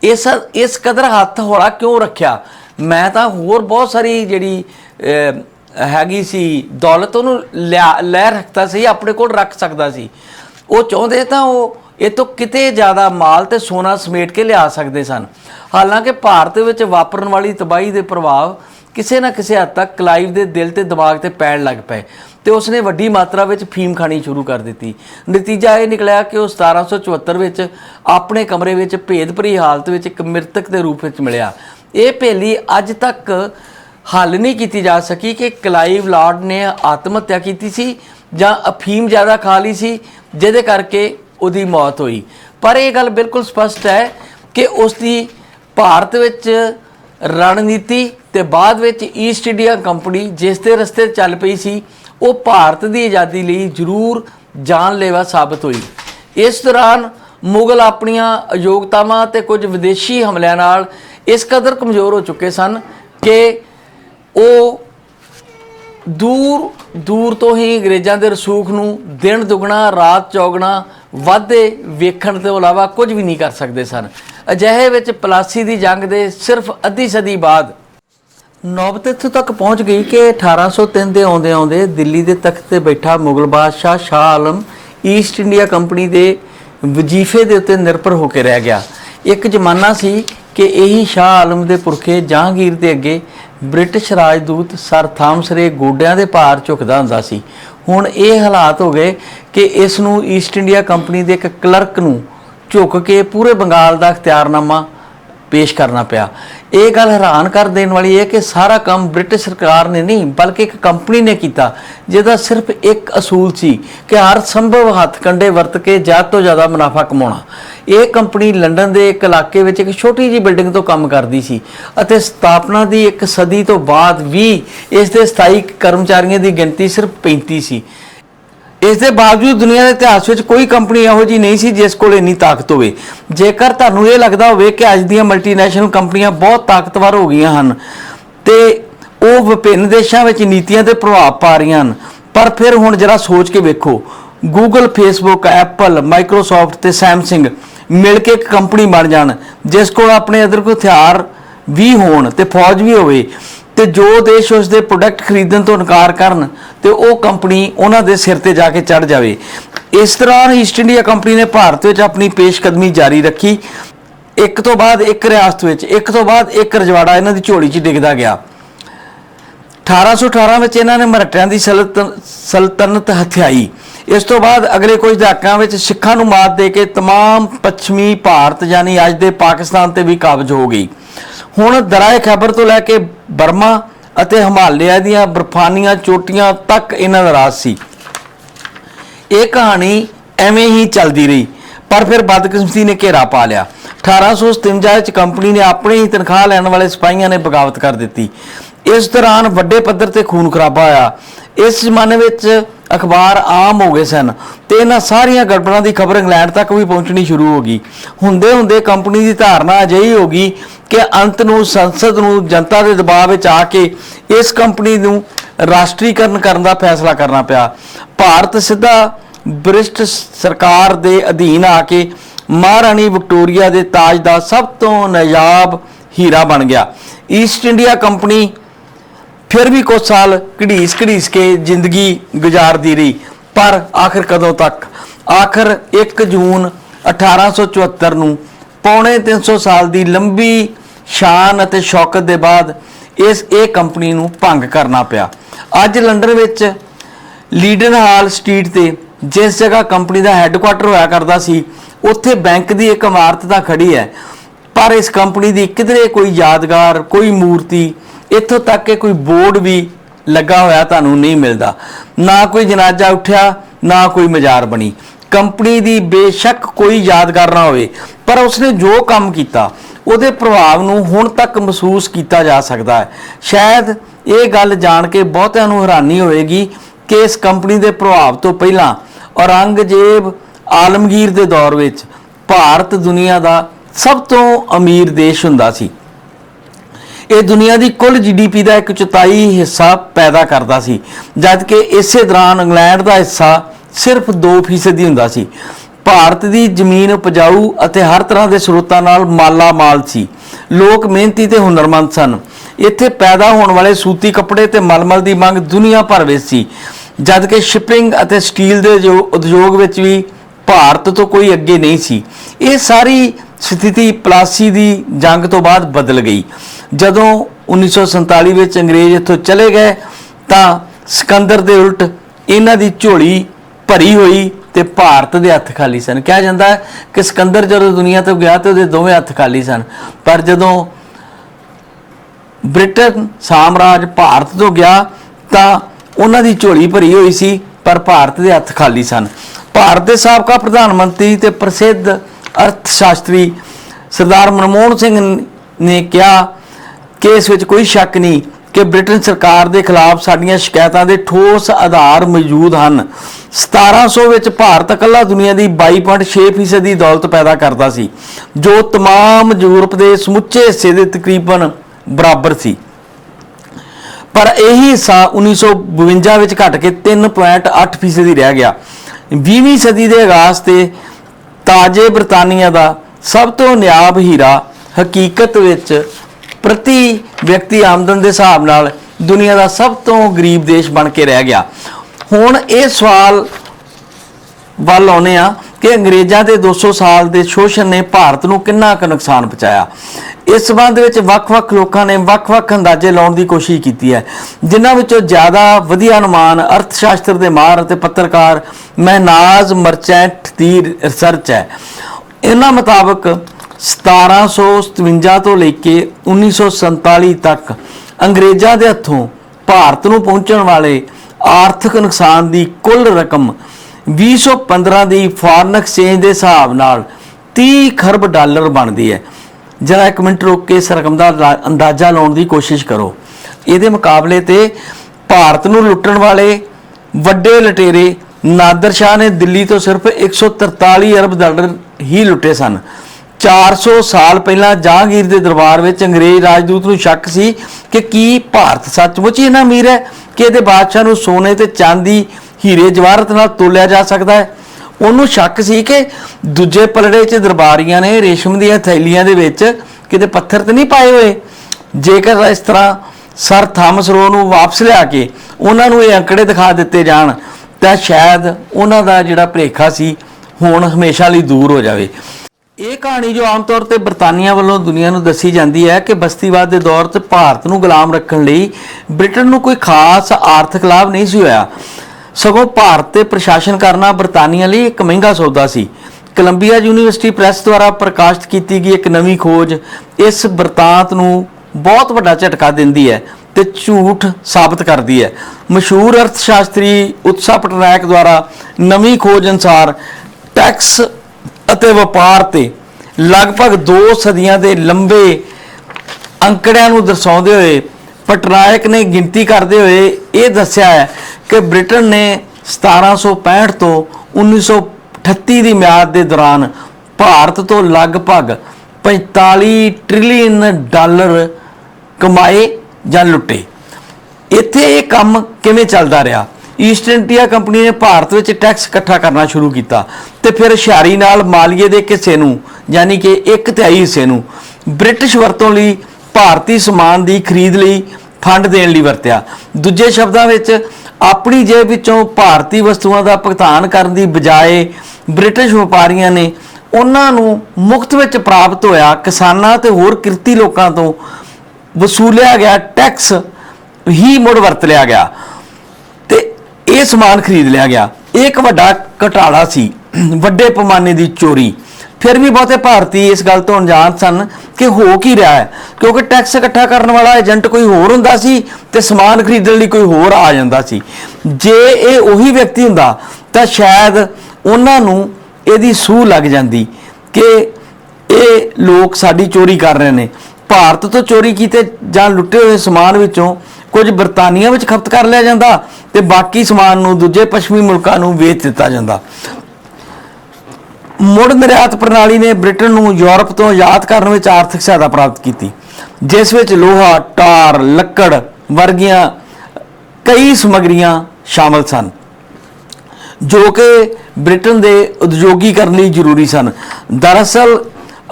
ਇਸ ਇਸ ਕਦਰ ਹੱਥ ਹੌਲਾ ਕਿਉਂ ਰੱਖਿਆ? ਮੈਂ ਤਾਂ ਹੋਰ ਬਹੁਤ ਸਾਰੀ ਜਿਹੜੀ ਹੈਗੀ ਸੀ ਦੌਲਤ ਉਹਨੂੰ ਲਿਆ- ਲੈ ਰੱਖਦਾ ਸੀ, ਆਪਣੇ ਕੋਲ ਰੱਖ ਸਕਦਾ ਸੀ। ਉਹ ਚਾਹੁੰਦੇ ਤਾਂ ਉਹ ਇਹ ਤੋਂ ਕਿਤੇ ਜ਼ਿਆਦਾ ਮਾਲ ਤੇ ਸੋਨਾ ਸਮੇਟ ਕੇ ਲਿਆ ਸਕਦੇ ਸਨ। ਹਾਲਾਂਕਿ ਭਾਰਤ ਵਿੱਚ ਵਾਪਰਨ ਵਾਲੀ ਤਬਾਹੀ ਦੇ ਪ੍ਰਭਾਵ ਕਿਸੇ ਨਾ ਕਿਸੇ ਹੱਦ ਤੱਕ ਕਲਾਈਵ ਦੇ ਦਿਲ ਤੇ ਦਿਮਾਗ ਤੇ ਪੈਣ ਲੱਗ ਪਏ ਤੇ ਉਸਨੇ ਵੱਡੀ ਮਾਤਰਾ ਵਿੱਚ ਫੀਮ ਖਾਣੀ ਸ਼ੁਰੂ ਕਰ ਦਿੱਤੀ। ਨਤੀਜਾ ਇਹ ਨਿਕਲਿਆ ਕਿ ਉਹ 1774 ਵਿੱਚ ਆਪਣੇ ਕਮਰੇ ਵਿੱਚ ਭੇਦਭਰੀ ਹਾਲਤ ਵਿੱਚ ਇੱਕ ਮ੍ਰਿਤਕ ਦੇ ਰੂਪ ਵਿੱਚ ਮਿਲਿਆ। ਇਹ ਭੇਲੀ ਅੱਜ ਤੱਕ ਹੱਲ ਨਹੀਂ ਕੀਤੀ ਜਾ ਸਕੀ ਕਿ ਕਲਾਈਵ ਲਾਰਡ ਨੇ ਆਤਮ ਹੱਤਿਆ ਕੀਤੀ ਸੀ ਜਾਂ ਅਫੀਮ ਜ਼ਿਆਦਾ ਖਾ ਲਈ ਸੀ, ਜਿਹਦੇ ਕਰਕੇ ਉਹਦੀ ਮੌਤ ਹੋਈ। ਪਰ ਇਹ ਗੱਲ ਬਿਲਕੁਲ ਸਪਸ਼ਟ ਹੈ ਕਿ ਉਸ ਦੀ ਭਾਰਤ ਵਿੱਚ ਰਣਨੀਤੀ ਤੇ ਬਾਅਦ ਵਿੱਚ ਈਸਟ ਇੰਡੀਆ ਕੰਪਨੀ ਜਿਸ ਦੇ ਰਸਤੇ ਚੱਲ ਪਈ ਸੀ, ਉਹ ਭਾਰਤ ਦੀ ਆਜ਼ਾਦੀ ਲਈ ਜ਼ਰੂਰ ਜਾਨਲੇਵਾ ਸਾਬਤ ਹੋਈ। ਇਸ ਦੌਰਾਨ ਮੁਗਲ ਆਪਣੀਆਂ ਅਯੋਗਤਾਵਾਂ ਤੇ ਕੁਝ ਵਿਦੇਸ਼ੀ ਹਮਲਿਆਂ ਨਾਲ ਇਸ ਕਦਰ ਕਮਜ਼ੋਰ ਹੋ ਚੁੱਕੇ ਸਨ ਕਿ ਉਹ ਦੂਰ ਦੂਰ ਤੋਂ ਹੀ ਅੰਗਰੇਜ਼ਾਂ ਦੇ ਰਸੂਖ ਨੂੰ ਦਿਨ ਦੁਗਣਾ, ਰਾਤ ਚੌਗਣਾ, ਵਾਧੇ ਵੇਖਣ ਤੋਂ ਇਲਾਵਾ ਕੁਝ ਵੀ ਨਹੀਂ ਕਰ ਸਕਦੇ ਸਨ। ਅਜਿਹੇ ਵਿੱਚ ਪਲਾਸੀ ਦੀ ਜੰਗ ਦੇ ਸਿਰਫ ਅੱਧੀ ਸਦੀ ਬਾਅਦ ਨੌਬਤ ਇੱਥੋਂ ਤੱਕ ਪਹੁੰਚ ਗਈ ਕਿ 1803 ਦੇ ਆਉਂਦੇ ਆਉਂਦੇ ਦਿੱਲੀ ਦੇ ਤਖਤ ਤੇ ਬੈਠਾ ਮੁਗਲ ਬਾਦਸ਼ਾਹ Shah Alam east India company ਦੇ ਵਜ਼ੀਫੇ ਦੇ ਉੱਤੇ ਨਿਰਭਰ ਹੋ ਕੇ ਰਹਿ ਗਿਆ। ਇੱਕ ਜ਼ਮਾਨਾ ਸੀ ਕਿ ਇਹੀ ਸ਼ਾਹ ਆਲਮ ਦੇ ਪੁਰਖੇ ਜਹਾਂਗੀਰ ਦੇ ਅੱਗੇ ਬ੍ਰਿਟਿਸ਼ ਰਾਜਦੂਤ ਸਰ ਥਾਮਸ ਰੇ ਗੋਡਿਆਂ ਦੇ ਭਾਰ ਝੁਕਦਾ ਹੁੰਦਾ ਸੀ। ਹੁਣ ਇਹ ਹਾਲਾਤ ਹੋ ਗਏ ਕਿ ਇਸ ਨੂੰ ਈਸਟ ਇੰਡੀਆ ਕੰਪਨੀ ਦੇ ਇੱਕ ਕਲਰਕ ਨੂੰ ਝੁਕ ਕੇ ਪੂਰੇ ਬੰਗਾਲ ਦਾ ਇਖਤਿਆਰਨਾਮਾ ਪੇਸ਼ ਕਰਨਾ ਪਿਆ। ਇਹ ਗੱਲ ਹੈਰਾਨ ਕਰ ਦੇਣ ਵਾਲੀ ਹੈ ਕਿ ਸਾਰਾ ਕੰਮ ਬ੍ਰਿਟਿਸ਼ ਸਰਕਾਰ ਨੇ ਨਹੀਂ, ਬਲਕਿ ਇੱਕ ਕੰਪਨੀ ਨੇ ਕੀਤਾ, ਜਿਹਦਾ ਸਿਰਫ ਇੱਕ ਅਸੂਲ ਸੀ ਕਿ ਹਰ ਸੰਭਵ ਹੱਥ ਕੰਡੇ ਵਰਤ ਕੇ ਜ਼ਿਆਦਾ ਤੋਂ ਜ਼ਿਆਦਾ ਮੁਨਾਫਾ ਕਮਾਉਣਾ। ਇਹ ਕੰਪਨੀ ਲੰਡਨ ਦੇ ਇੱਕ ਇਲਾਕੇ ਵਿੱਚ ਇੱਕ ਛੋਟੀ ਜਿਹੀ ਬਿਲਡਿੰਗ ਤੋਂ ਕੰਮ ਕਰਦੀ ਸੀ ਅਤੇ ਸਥਾਪਨਾ ਦੀ ਇੱਕ ਸਦੀ ਤੋਂ ਬਾਅਦ ਵੀ ਇਸ ਦੇ ਸਥਾਈ ਕਰਮਚਾਰੀਆਂ ਦੀ ਗਿਣਤੀ ਸਿਰਫ 35 ਸੀ। ਇਸ ਦੇ ਬਾਵਜੂਦ ਦੁਨੀਆ ਦੇ ਇਤਿਹਾਸ ਵਿੱਚ ਕੋਈ ਕੰਪਨੀ ਇਹੋ ਜੀ ਨਹੀਂ ਸੀ ਜਿਸ ਕੋਲ ਇੰਨੀ ਤਾਕਤ ਹੋਵੇ। ਜੇਕਰ ਤੁਹਾਨੂੰ ਇਹ ਲੱਗਦਾ ਹੋਵੇ ਕਿ ਅੱਜ ਦੀਆਂ ਮਲਟੀਨੈਸ਼ਨਲ ਕੰਪਨੀਆਂ ਬਹੁਤ ਤਾਕਤਵਰ ਹੋ ਗਈਆਂ ਹਨ ਤੇ ਉਹ ਵਿਭਿੰਨ ਦੇਸ਼ਾਂ ਵਿੱਚ ਨੀਤੀਆਂ ਤੇ ਪ੍ਰਭਾਵ ਪਾ ਰਹੀਆਂ ਹਨ, ਪਰ ਫਿਰ ਹੁਣ ਜਰਾ ਸੋਚ ਕੇ ਵੇਖੋ। ਗੂਗਲ ਫੇਸਬੁੱਕ ਐਪਲ ਮਾਈਕਰੋਸਾਫਟ ਤੇ ਸੈਮਸੰਗ ਮਿਲ ਕੇ ਇੱਕ ਕੰਪਨੀ ਬਣ ਜਾਣ, ਜਿਸ ਕੋਲ ਆਪਣੇ ਅਦਰ ਕੋਈ ਹਥਿਆਰ ਵੀ ਹੋਣ ਤੇ ਫੌਜ ਵੀ ਹੋਵੇ। ਤੇ ਜੋ ਦੇਸ਼ ਉਸ ਦੇ ਪ੍ਰੋਡਕਟ ਖਰੀਦਣ ਤੋਂ ਇਨਕਾਰ ਕਰਨ ਤੇ ਉਹ ਕੰਪਨੀ ਉਹਨਾਂ ਦੇ ਸਿਰ ਤੇ ਜਾ ਕੇ ਚੜ ਜਾਵੇ ਇਸ ਤਰ੍ਹਾਂ ਈਸਟ ਇੰਡੀਆ ਕੰਪਨੀ ਨੇ ਭਾਰਤ ਵਿੱਚ ਆਪਣੀ ਪੇਸ਼ਕਦਮੀ ਜਾਰੀ ਰੱਖੀ ਇੱਕ ਤੋਂ ਬਾਅਦ ਇੱਕ ਰਿਆਸਤ ਵਿੱਚ ਇੱਕ ਤੋਂ ਬਾਅਦ ਇੱਕ ਰਜਵਾੜਾ ਇਹਨਾਂ ਦੀ ਝੋਲੀ 'ਚ ਡਿੱਗਦਾ ਗਿਆ 1818 ਵਿੱਚ ਇਹਨਾਂ ਨੇ ਮਰਾਠਿਆਂ ਦੀ ਸਲਤਨ- ਸਲਤਨਤ ਹਥਿਆਈ ਇਸ ਤੋਂ ਬਾਅਦ ਅਗਲੇ ਕੁਝ ਦਹਾਕਿਆਂ ਵਿੱਚ ਸਿੱਖਾਂ ਨੂੰ ਮਾਤ ਦੇ ਕੇ तमाम ਪੱਛਮੀ ਭਾਰਤ ਯਾਨੀ ਅੱਜ ਦੇ ਪਾਕਿਸਤਾਨ ਤੇ ਵੀ ਕਾਬਜ ਹੋ ਗਈ ਹੁਣ ਦਰਾਏ ਖੈਬਰ ਤੋਂ ਲੈ ਕੇ ਬਰਮਾ ਅਤੇ ਹਿਮਾਲਿਆ ਦੀਆਂ ਬਰਫਾਨੀਆਂ ਚੋਟੀਆਂ ਤੱਕ ਇਹਨਾਂ ਦਾ ਰਾਜ ਸੀ। ਇਹ ਕਹਾਣੀ ਐਵੇਂ ਹੀ ਚੱਲਦੀ ਰਹੀ, ਪਰ ਫਿਰ ਬਦਕਿਸਮਤੀ ਨੇ ਘੇਰਾ ਪਾ ਲਿਆ। 1857 ਵਿੱਚ ਕੰਪਨੀ ਨੇ ਆਪਣੀ ਹੀ ਤਨਖਾਹ ਲੈਣ ਵਾਲੇ ਸਿਪਾਹੀਆਂ ਨੇ ਬਗਾਵਤ ਕਰ ਦਿੱਤੀ। ਇਸ ਦੌਰਾਨ ਵੱਡੇ ਪੱਧਰ ਤੇ ਖੂਨ ਖਰਾਬਾ ਹੋਇਆ। ਇਸ ਜ਼ਮਾਨੇ ਵਿੱਚ ਅਖਬਾਰ ਆਮ ਹੋ ਗਏ ਸਨ ਤੇ ਇਹਨਾਂ ਸਾਰੀਆਂ ਗੜਬੜਾਂ ਦੀ ਖਬਰ ਇੰਗਲੈਂਡ ਤੱਕ ਵੀ ਪਹੁੰਚਣੀ ਸ਼ੁਰੂ ਹੋ ਗਈ। ਹੁੰਦੇ ਹੁੰਦੇ ਕੰਪਨੀ ਦੀ ਧਾਰਨਾ ਅਜਿਹੀ ਹੋ ਗਈ ਕਿ ਅੰਤ ਨੂੰ ਸੰਸਦ ਨੂੰ ਜਨਤਾ ਦੇ ਦਬਾਅ ਵਿੱਚ ਆ ਕੇ ਇਸ ਕੰਪਨੀ ਨੂੰ ਰਾਸ਼ਟਰੀਕਰਨ ਕਰਨ ਦਾ ਫੈਸਲਾ ਕਰਨਾ ਪਿਆ। ਭਾਰਤ ਸਿੱਧਾ ਬ੍ਰਿਟਿਸ਼ ਸਰਕਾਰ ਦੇ ਅਧੀਨ ਆ ਕੇ ਮਹਾਰਾਣੀ ਵਿਕਟੋਰੀਆ ਦੇ ਤਾਜ ਦਾ ਸਭ ਤੋਂ ਨਾਯਾਬ ਹੀਰਾ ਬਣ ਗਿਆ। ਈਸਟ ਇੰਡੀਆ ਕੰਪਨੀ ਫਿਰ ਵੀ ਕੁਝ ਸਾਲ ਘੜੀਸ ਘੜੀਸ ਕੇ ਜ਼ਿੰਦਗੀ ਗੁਜ਼ਾਰਦੀ ਰਹੀ, ਪਰ ਆਖਰ ਕਦੋਂ ਤੱਕ? ਆਖਰ 1 ਜੂਨ 1874 ਨੂੰ ਪੌਣੇ 300 ਸਾਲ ਦੀ ਲੰਬੀ ਸ਼ਾਨ ਅਤੇ ਸ਼ੌਕਤ ਦੇ ਬਾਅਦ ਇਸ ਇਹ ਕੰਪਨੀ ਨੂੰ ਭੰਗ ਕਰਨਾ ਪਿਆ। ਅੱਜ ਲੰਡਨ ਵਿੱਚ ਲੀਡਨ ਹਾਲ ਸਟਰੀਟ ਤੇ ਜਿਸ ਜਗ੍ਹਾ ਕੰਪਨੀ ਦਾ ਹੈੱਡਕੁਆਟਰ ਹੋਇਆ ਕਰਦਾ ਸੀ, ਉੱਥੇ ਬੈਂਕ ਦੀ ਇੱਕ ਇਮਾਰਤ ਤਾਂ ਖੜੀ ਹੈ, ਪਰ ਇਸ ਕੰਪਨੀ ਦੀ ਕਿਧਰੇ ਕੋਈ ਯਾਦਗਾਰ, ਕੋਈ ਮੂਰਤੀ ਇੱਥੋਂ ਤੱਕ ਕਿ ਕੋਈ ਬੋਰਡ ਵੀ ਲੱਗਾ ਹੋਇਆ ਤੁਹਾਨੂੰ ਨਹੀਂ ਮਿਲਦਾ। ਨਾ ਕੋਈ ਜਨਾਜ਼ਾ ਉੱਠਿਆ, ਨਾ ਕੋਈ ਮਜ਼ਾਰ ਬਣੀ। ਕੰਪਨੀ ਦੀ ਬੇਸ਼ੱਕ ਕੋਈ ਯਾਦਗਾਰ ਨਾ ਹੋਵੇ, ਪਰ ਉਸਨੇ ਜੋ ਕੰਮ ਕੀਤਾ, ਉਹਦੇ ਪ੍ਰਭਾਵ ਨੂੰ ਹੁਣ ਤੱਕ ਮਹਿਸੂਸ ਕੀਤਾ ਜਾ ਸਕਦਾ ਹੈ। ਸ਼ਾਇਦ ਇਹ ਗੱਲ ਜਾਣ ਕੇ ਬਹੁਤਿਆਂ ਨੂੰ ਹੈਰਾਨੀ ਹੋਵੇਗੀ ਕਿ ਇਸ ਕੰਪਨੀ ਦੇ ਪ੍ਰਭਾਵ ਤੋਂ ਪਹਿਲਾਂ ਔਰੰਗਜ਼ੇਬ ਆਲਮਗੀਰ ਦੇ ਦੌਰ ਵਿੱਚ ਭਾਰਤ ਦੁਨੀਆ ਦਾ ਸਭ ਤੋਂ ਅਮੀਰ ਦੇਸ਼ ਹੁੰਦਾ ਸੀ। ਇਹ ਦੁਨੀਆ ਦੀ ਕੁੱਲ ਜੀਡੀਪੀ ਦਾ ਇੱਕ ਚੌਥਾਈ ਹਿੱਸਾ ਪੈਦਾ ਕਰਦਾ ਸੀ, ਜਦਕਿ ਇਸੇ ਦੌਰਾਨ ਇੰਗਲੈਂਡ ਦਾ ਹਿੱਸਾ ਸਿਰਫ 2% ਹੀ ਹੁੰਦਾ ਸੀ। ਭਾਰਤ ਦੀ ਜ਼ਮੀਨ ਉਪਜਾਊ ਅਤੇ ਹਰ ਤਰ੍ਹਾਂ ਦੇ ਸਰੋਤਾਂ ਨਾਲ ਮਾਲਾ ਮਾਲ ਸੀ। ਲੋਕ ਮਿਹਨਤੀ ਤੇ ਹੁਨਰਮੰਦ ਸਨ। ਇੱਥੇ ਪੈਦਾ ਹੋਣ ਵਾਲੇ ਸੂਤੀ ਕੱਪੜੇ ਤੇ ਮਲਮਲ ਦੀ ਮੰਗ ਦੁਨੀਆ ਭਰ ਵਿੱਚ ਸੀ, ਜਦਕਿ ਸ਼ਿਪਿੰਗ ਅਤੇ ਸਟੀਲ ਦੇ ਜੋ ਉਦਯੋਗ ਵਿੱਚ ਵੀ ਭਾਰਤ ਤੋਂ ਕੋਈ ਅੱਗੇ ਨਹੀਂ ਸੀ। ਇਹ ਸਾਰੀ ਸਥਿਤੀ ਪਲਾਸੀ ਦੀ ਜੰਗ ਤੋਂ ਬਾਅਦ ਬਦਲ ਗਈ। ਜਦੋਂ 1947 ਵਿੱਚ ਅੰਗਰੇਜ਼ ਇੱਥੋਂ ਚਲੇ ਗਏ, ਤਾਂ ਸਿਕੰਦਰ ਦੇ ਉਲਟ ਇਹਨਾਂ ਦੀ ਝੋਲੀ ਭਰੀ ਹੋਈ ਤੇ ਭਾਰਤ ਦੇ ਹੱਥ ਖਾਲੀ ਸਨ। ਕਿਹਾ ਜਾਂਦਾ ਹੈ ਕਿ ਸਿਕੰਦਰ ਜਦੋਂ ਦੁਨੀਆ ਤੋਂ ਗਿਆ ਤੇ ਉਹਦੇ ਦੋਵੇਂ ਹੱਥ ਖਾਲੀ ਸਨ। ਪਰ ਜਦੋਂ ਬ੍ਰਿਟਨ ਸਾਮਰਾਜ ਭਾਰਤ ਤੋਂ ਗਿਆ, ਤਾਂ ਉਹਨਾਂ ਦੀ ਝੋਲੀ ਭਰੀ ਹੋਈ ਸੀ, ਪਰ ਭਾਰਤ ਦੇ ਹੱਥ ਖਾਲੀ ਸਨ। ਭਾਰਤ ਦੇ ਸਾਬਕਾ ਪ੍ਰਧਾਨ ਮੰਤਰੀ ਤੇ ਪ੍ਰਸਿੱਧ ਅਰਥ ਸ਼ਾਸਤਰੀ ਸਰਦਾਰ ਮਨਮੋਹਨ ਸਿੰਘ ਨੇ ਕਿਹਾ ਕਿ ਇਸ ਵਿੱਚ ਕੋਈ ਸ਼ੱਕ ਨਹੀਂ ਕਿ ਬ੍ਰਿਟਨ ਸਰਕਾਰ ਦੇ ਖਿਲਾਫ ਸਾਡੀਆਂ ਸ਼ਿਕਾਇਤਾਂ ਦੇ ਠੋਸ ਆਧਾਰ ਮੌਜੂਦ ਹਨ। 1700 ਵਿੱਚ ਭਾਰਤ ਇਕੱਲਾ ਦੁਨੀਆ ਦੀ 22.6% ਦੀ ਦੌਲਤ ਪੈਦਾ ਕਰਦਾ ਸੀ, ਜੋ ਤਮਾਮ ਯੂਰਪ ਦੇ ਸਮੁੱਚੇ ਹਿੱਸੇ ਦੇ ਤਕਰੀਬਨ ਬਰਾਬਰ ਸੀ। ਪਰ ਇਹੀ ਹਿੱਸਾ 1952 ਵਿੱਚ ਘਟ ਕੇ 3.8% ਦੀ ਰਹਿ ਗਿਆ। 20ਵੀਂ ਸਦੀ ਦੇ ਆਗਾਜ਼ ਤੇ ਤਾਜੇ ਬਰਤਾਨੀਆ ਦਾ ਸਭ ਤੋਂ ਨਿਆਬ ਹੀਰਾ ਹਕੀਕਤ ਵਿੱਚ ਪ੍ਰਤੀ ਵਿਅਕਤੀ ਆਮਦਨ ਦੇ ਹਿਸਾਬ ਨਾਲ ਦੁਨੀਆ ਦਾ ਸਭ ਤੋਂ ਗਰੀਬ ਦੇਸ਼ ਬਣ ਕੇ ਰਹਿ ਗਿਆ। ਹੁਣ ਇਹ ਸਵਾਲ ਵੱਲ ਆਉਨੇ ਆ ਕਿ ਅੰਗਰੇਜ਼ਾਂ ਦੇ 200 ਸਾਲ ਦੇ ਸ਼ੋਸ਼ਣ ਨੇ ਭਾਰਤ ਨੂੰ ਕਿੰਨਾ ਕੁ ਨੁਕਸਾਨ ਪਹੁੰਚਾਇਆ। ਇਸ ਸੰਬੰਧ ਵਿੱਚ ਵੱਖ-ਵੱਖ ਲੋਕਾਂ ਨੇ ਵੱਖ-ਵੱਖ ਅੰਦਾਜ਼ੇ ਲਾਉਣ ਦੀ ਕੋਸ਼ਿਸ਼ ਕੀਤੀ ਹੈ, ਜਿਨ੍ਹਾਂ ਵਿੱਚੋਂ ਜ਼ਿਆਦਾ ਵਧੀਆ ਅਨੁਮਾਨ ਅਰਥ ਸ਼ਾਸਤਰ ਦੇ ਮਾਹਰ ਅਤੇ ਪੱਤਰਕਾਰ ਮਹਿਨਾਜ਼ ਮਰਚੈਂਟ ਦੀ ਰਿਸਰਚ ਹੈ। ਇਹਨਾਂ ਮੁਤਾਬਕ 1757 ਤੋਂ ਲੈ ਕੇ 1947 ਤੱਕ ਅੰਗਰੇਜ਼ਾਂ ਦੇ ਹੱਥੋਂ ਭਾਰਤ ਨੂੰ ਪਹੁੰਚਣ ਵਾਲੇ ਆਰਥਿਕ ਨੁਕਸਾਨ ਦੀ ਕੁੱਲ ਰਕਮ 2015 ਦੀ ਫਾਰਨ ਐਕਸਚੇਂਜ ਦੇ ਹਿਸਾਬ ਨਾਲ 30 ਖਰਬ ਡਾਲਰ ਬਣਦੀ ਹੈ। ਜਰਾ ਇੱਕ ਮਿੰਟ ਰੁਕ ਕੇ ਇਸ ਰਕਮ ਦਾ ਅੰਦਾਜ਼ਾ ਲਾਉਣ ਦੀ ਕੋਸ਼ਿਸ਼ ਕਰੋ। ਇਹਦੇ ਮੁਕਾਬਲੇ ਤੇ ਭਾਰਤ ਨੂੰ ਲੁੱਟਣ ਵਾਲੇ ਵੱਡੇ ਲਟੇਰੇ ਨਾਦਰ ਸ਼ਾਹ ਨੇ ਦਿੱਲੀ ਤੋਂ ਸਿਰਫ 143 ਅਰਬ ਡਾਲਰ ਹੀ ਲੁੱਟੇ ਸਨ। 400 ਸਾਲ ਪਹਿਲਾਂ ਜਹਾਂਗੀਰ ਦੇ ਦਰਬਾਰ ਵਿੱਚ ਅੰਗਰੇਜ਼ ਰਾਜਦੂਤ ਨੂੰ ਸ਼ੱਕ ਸੀ ਕਿ ਕੀ ਭਾਰਤ ਸੱਚਮੁੱਚ ਹੀ ਇੰਨਾ ਅਮੀਰ ਹੈ ਕਿ ਇਹਦੇ ਬਾਦਸ਼ਾਹ ਨੂੰ ਸੋਨੇ ਤੇ ਚਾਂਦੀ, ਹੀਰੇ, ਜਵਾਹਰਤ ਨਾਲ ਤੋਲਿਆ ਜਾ ਸਕਦਾ ਹੈ। ਉਹਨੂੰ ਸ਼ੱਕ ਸੀ ਕਿ ਦੂਜੇ ਪਲੜੇ 'ਚ ਦਰਬਾਰੀਆਂ ਨੇ ਰੇਸ਼ਮ ਦੀਆਂ ਥੈਲੀਆਂ ਦੇ ਵਿੱਚ ਕਿਤੇ ਪੱਥਰ ਤੇ ਨਹੀਂ ਪਾਏ ਹੋਏ। ਜੇਕਰ ਇਸ ਤਰ੍ਹਾਂ ਸਰ ਥਾਮਸ ਰੋ ਨੂੰ ਵਾਪਸ ਲਿਆ ਕੇ ਉਹਨਾਂ ਨੂੰ ਇਹ ਅੰਕੜੇ ਦਿਖਾ ਦਿੱਤੇ ਜਾਣ, ਤਾਂ ਸ਼ਾਇਦ ਉਹਨਾਂ ਦਾ ਜਿਹੜਾ ਭਰੇਖਾ ਸੀ ਹੁਣ ਹਮੇਸ਼ਾ ਲਈ ਦੂਰ ਹੋ ਜਾਵੇ। ਇਹ ਕਹਾਣੀ ਜੋ ਆਮ ਤੌਰ ਤੇ ਬਰਤਾਨੀਆ ਵੱਲੋਂ ਦੁਨੀਆ ਨੂੰ ਦੱਸੀ ਜਾਂਦੀ ਹੈ ਕਿ ਬਸਤੀਵਾਦ ਦੇ ਦੌਰ 'ਚ ਭਾਰਤ ਨੂੰ ਗੁਲਾਮ ਰੱਖਣ ਲਈ ਬ੍ਰਿਟਨ ਨੂੰ ਕੋਈ ਖਾਸ ਆਰਥਿਕ ਲਾਭ ਨਹੀਂ ਸੀ ਹੋਇਆ। ਸਗੋਂ ਭਾਰਤ ਤੇ ਪ੍ਰਸ਼ਾਸਨ ਕਰਨਾ ਬਰਤਾਨੀਆ ਲਈ ਇੱਕ ਮਹਿੰਗਾ ਸੌਦਾ ਸੀ। ਕੋਲੰਬੀਆ ਯੂਨੀਵਰਸਿਟੀ ਪ੍ਰੈਸ ਦੁਆਰਾ ਪ੍ਰਕਾਸ਼ਿਤ ਕੀਤੀ ਗਈ ਇੱਕ ਨਵੀਂ ਖੋਜ ਇਸ ਬਰਤਾਂਤ ਨੂੰ ਬਹੁਤ ਵੱਡਾ ਝਟਕਾ ਦਿੰਦੀ ਹੈ ਤੇ ਝੂਠ ਸਾਬਤ ਕਰਦੀ ਹੈ। ਮਸ਼ਹੂਰ ਅਰਥ ਸ਼ਾਸਤਰੀ ਉਤਸਾ ਪਟਨਾਇਕ ਦੁਆਰਾ ਨਵੀਂ ਖੋਜ ਅਨੁਸਾਰ ਟੈਕਸ ਅਤੇ ਵਪਾਰ ਤੇ ਲਗਭਗ 2 ਸਦੀਆਂ ਦੇ ਲੰਬੇ ਅੰਕੜਿਆਂ ਨੂੰ ਦਰਸਾਉਂਦੇ ਹੋਏ ਪਟਨਾਇਕ ਨੇ ਗਿਣਤੀ ਕਰਦੇ ਹੋਏ ਇਹ ਦੱਸਿਆ ਹੈ ਕਿ ਬ੍ਰਿਟਨ ਨੇ 1765 ਤੋਂ 1938 ਦੀ ਮਿਆਦ ਦੇ ਦੌਰਾਨ ਭਾਰਤ ਤੋਂ ਲਗਭਗ 45 ਟ੍ਰਿਲੀਅਨ ਡਾਲਰ ਕਮਾਏ ਜਾਂ ਲੁੱਟੇ। ਇੱਥੇ ਇਹ ਕੰਮ ਕਿਵੇਂ ਚੱਲਦਾ ਰਿਹਾ? ਈਸਟ ਇੰਡੀਆ ਕੰਪਨੀ ਨੇ ਭਾਰਤ ਵਿੱਚ ਟੈਕਸ ਇਕੱਠਾ ਕਰਨਾ ਸ਼ੁਰੂ ਕੀਤਾ ਤੇ ਫਿਰ ਹੁਸ਼ਿਆਰੀ ਨਾਲ ਮਾਲੀਏ ਦੇ ਇੱਕ ਨੂੰ, ਯਾਨੀ ਕਿ ਇੱਕ ਤਿਹਾਈ ਹਿੱਸੇ ਨੂੰ ਬ੍ਰਿਟਿਸ਼ ਵਰਤੋਂ ਲਈ ਭਾਰਤੀ ਸਮਾਨ ਦੀ ਖਰੀਦ ਲਈ ਫੰਡ ਦੇਣ ਲਈ ਵਰਤਿਆ। ਦੂਜੇ ਸ਼ਬਦਾਂ ਵਿੱਚ, ਆਪਣੀ ਜੇਬ ਵਿੱਚੋਂ ਭਾਰਤੀ ਵਸਤੂਆਂ ਦਾ ਭੁਗਤਾਨ ਕਰਨ ਦੀ ਬਜਾਏ ਬ੍ਰਿਟਿਸ਼ ਵਪਾਰੀਆਂ ਨੇ ਉਹਨਾਂ ਨੂੰ ਮੁਫਤ ਵਿੱਚ ਪ੍ਰਾਪਤ ਹੋਇਆ ਕਿਸਾਨਾਂ ਤੇ ਹੋਰ ਕਿਰਤੀ ਲੋਕਾਂ ਤੋਂ ਵਸੂਲਿਆ ਗਿਆ ਟੈਕਸ ਹੀ ਮੁੜ ਵਰਤ ਲਿਆ ਗਿਆ। ਇਹ ਸਮਾਨ ਖਰੀਦ ਲਿਆ ਗਿਆ। ਇਹ ਇੱਕ ਵੱਡਾ ਘਟਾਲਾ ਸੀ। ਵੱਡੇ ਪੈਮਾਨੇ ਦੀ ਚੋਰੀ। ਫਿਰ ਵੀ ਬਹੁਤੇ ਭਾਰਤੀ ਇਸ ਗੱਲ ਤੋਂ ਅਣਜਾਣ ਸਨ ਕਿ ਹੋ ਕੀ ਰਿਹਾ ਹੈ। ਕਿਉਂਕਿ ਟੈਕਸ ਇਕੱਠਾ ਕਰਨ ਵਾਲਾ ਏਜੰਟ ਕੋਈ ਹੋਰ ਹੁੰਦਾ ਸੀ ਤੇ ਸਮਾਨ ਖਰੀਦਣ ਲਈ ਕੋਈ ਹੋਰ ਆ ਜਾਂਦਾ ਸੀ। ਜੇ ਇਹ ਉਹੀ ਵਿਅਕਤੀ ਹੁੰਦਾ, ਤਾਂ ਸ਼ਾਇਦ ਉਹਨਾਂ ਨੂੰ ਇਹਦੀ ਸੂਹ ਲੱਗ ਜਾਂਦੀ ਕਿ ਇਹ ਲੋਕ ਸਾਡੀ ਚੋਰੀ ਕਰ ਰਹੇ ਨੇ। ਭਾਰਤ ਤੋਂ ਚੋਰੀ ਕੀਤੇ ਜਾਂ ਲੁੱਟੇ ਹੋਏ ਸਮਾਨ ਵਿੱਚੋਂ ਕੁਝ ਬਰਤਾਨੀਆ ਵਿੱਚ ਖਪਤ ਕਰ ਲਿਆ ਜਾਂਦਾ ਤੇ ਬਾਕੀ ਸਮਾਨ ਨੂੰ ਦੂਜੇ ਪੱਛਮੀ ਮੁਲਕਾਂ ਨੂੰ ਵੇਚ ਦਿੱਤਾ ਜਾਂਦਾ। ਮੁੜ ਨਿਰਯਾਤ ਪ੍ਰਣਾਲੀ ਨੇ ਬ੍ਰਿਟਨ ਨੂੰ ਯੂਰਪ ਤੋਂ ਆਜ਼ਾਦ ਕਰਨ ਵਿੱਚ ਆਰਥਿਕ ਸਹਾਇਤਾ ਪ੍ਰਾਪਤ ਕੀਤੀ, ਜਿਸ ਵਿੱਚ ਲੋਹਾ, ਟਾਰ, ਲੱਕੜ ਵਰਗੀਆਂ ਕਈ ਸਮੱਗਰੀਆਂ ਸ਼ਾਮਲ ਸਨ, ਜੋ ਕਿ ਬ੍ਰਿਟਨ ਦੇ ਉਦਯੋਗੀਕਰਨ ਲਈ ਜ਼ਰੂਰੀ ਸਨ। ਦਰਅਸਲ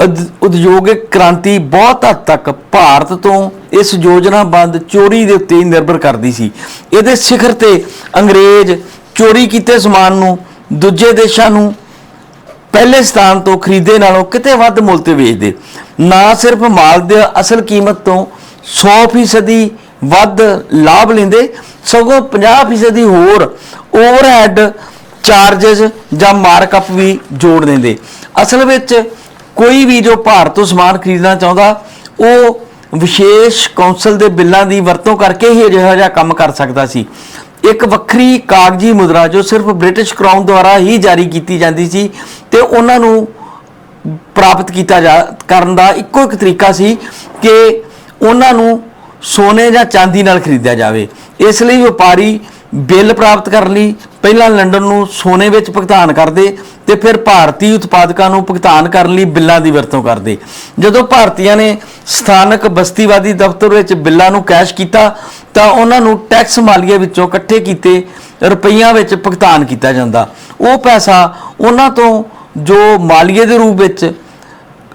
ਉਦ- ਉਦਯੋਗਿਕ ਕ੍ਰਾਂਤੀ ਬਹੁਤ ਹੱਦ ਤੱਕ ਭਾਰਤ ਤੋਂ ਇਸ ਯੋਜਨਾਬੰਦ ਚੋਰੀ ਦੇ ਉੱਤੇ ਹੀ ਨਿਰਭਰ ਕਰਦੀ ਸੀ। ਇਹਦੇ ਸਿਖਰ ਤੇ ਅੰਗਰੇਜ਼ ਚੋਰੀ ਕੀਤੇ ਸਮਾਨ ਨੂੰ ਦੂਜੇ ਦੇਸ਼ਾਂ ਨੂੰ ਪਹਿਲੇ ਸਥਾਨ ਤੋਂ ਖਰੀਦੇ ਨਾਲੋਂ ਕਿਤੇ ਵੱਧ ਮੁੱਲ ਤੇ ਵੇਚਦੇ। ਨਾ ਸਿਰਫ ਮਾਲ ਦੀ ਅਸਲ ਕੀਮਤ ਤੋਂ 100% ਵੱਧ ਲਾਭ ਲੈਂਦੇ, ਸਗੋਂ 50% ਹੋਰ ਓਵਰਹੈਡ ਚਾਰजेस ਜਾਂ ਮਾਰਕਅਪ ਵੀ ਜੋੜ ਦਿੰਦੇ। ਅਸਲ ਵਿੱਚ ਕੋਈ ਵੀ ਜੋ ਭਾਰਤ ਤੋਂ ਸਮਾਨ ਖਰੀਦਣਾ ਚਾਹੁੰਦਾ, ਉਹ ਵਿਸ਼ੇਸ਼ ਕੌਂਸਲ ਦੇ ਬਿੱਲਾਂ ਦੀ ਵਰਤੋਂ ਕਰਕੇ ਹੀ ਅਜਿਹਾ ਜਿਹਾ ਕੰਮ ਕਰ ਸਕਦਾ ਸੀ। ਇੱਕ ਵੱਖਰੀ ਕਾਗਜ਼ੀ ਮੁਦਰਾ ਜੋ ਸਿਰਫ ਬ੍ਰਿਟਿਸ਼ ਕਰਾਊਨ ਦੁਆਰਾ ਹੀ ਜਾਰੀ ਕੀਤੀ ਜਾਂਦੀ ਸੀ ਤੇ ਉਹਨਾਂ ਨੂੰ ਪ੍ਰਾਪਤ ਕੀਤਾ ਜਾ, ਕਰਨ ਦਾ ਇੱਕੋ ਇੱਕ ਤਰੀਕਾ ਸੀ ਕਿ ਉਹਨਾਂ ਨੂੰ ਸੋਨੇ ਜਾਂ ਚਾਂਦੀ ਨਾਲ ਖਰੀਦਿਆ ਜਾਵੇ। ਇਸ ਲਈ ਵਪਾਰੀ ਬਿੱਲ ਪ੍ਰਾਪਤ ਕਰਨ ਲਈ ਪਹਿਲਾਂ ਲੰਡਨ ਨੂੰ ਸੋਨੇ ਵਿੱਚ ਭੁਗਤਾਨ ਕਰਦੇ ਤੇ ਫਿਰ ਭਾਰਤੀ ਉਤਪਾਦਕਾਂ ਨੂੰ ਭੁਗਤਾਨ ਕਰਨ ਲਈ ਬਿੱਲਾਂ ਦੀ ਵਰਤੋਂ ਕਰਦੇ। ਜਦੋਂ ਭਾਰਤੀਆਂ ਨੇ ਸਥਾਨਕ ਬਸਤੀਵਾਦੀ ਦਫ਼ਤਰ ਵਿੱਚ ਬਿੱਲਾਂ ਨੂੰ ਕੈਸ਼ ਕੀਤਾ, ਤਾਂ ਉਹਨਾਂ ਨੂੰ ਟੈਕਸ ਮਾਲੀਏ ਵਿੱਚੋਂ ਇਕੱਠੇ ਕੀਤੇ ਰੁਪਈਆਂ ਵਿੱਚ ਭੁਗਤਾਨ ਕੀਤਾ ਜਾਂਦਾ। ਉਹ ਪੈਸਾ ਉਹਨਾਂ ਤੋਂ ਜੋ ਮਾਲੀਏ ਦੇ ਰੂਪ ਵਿੱਚ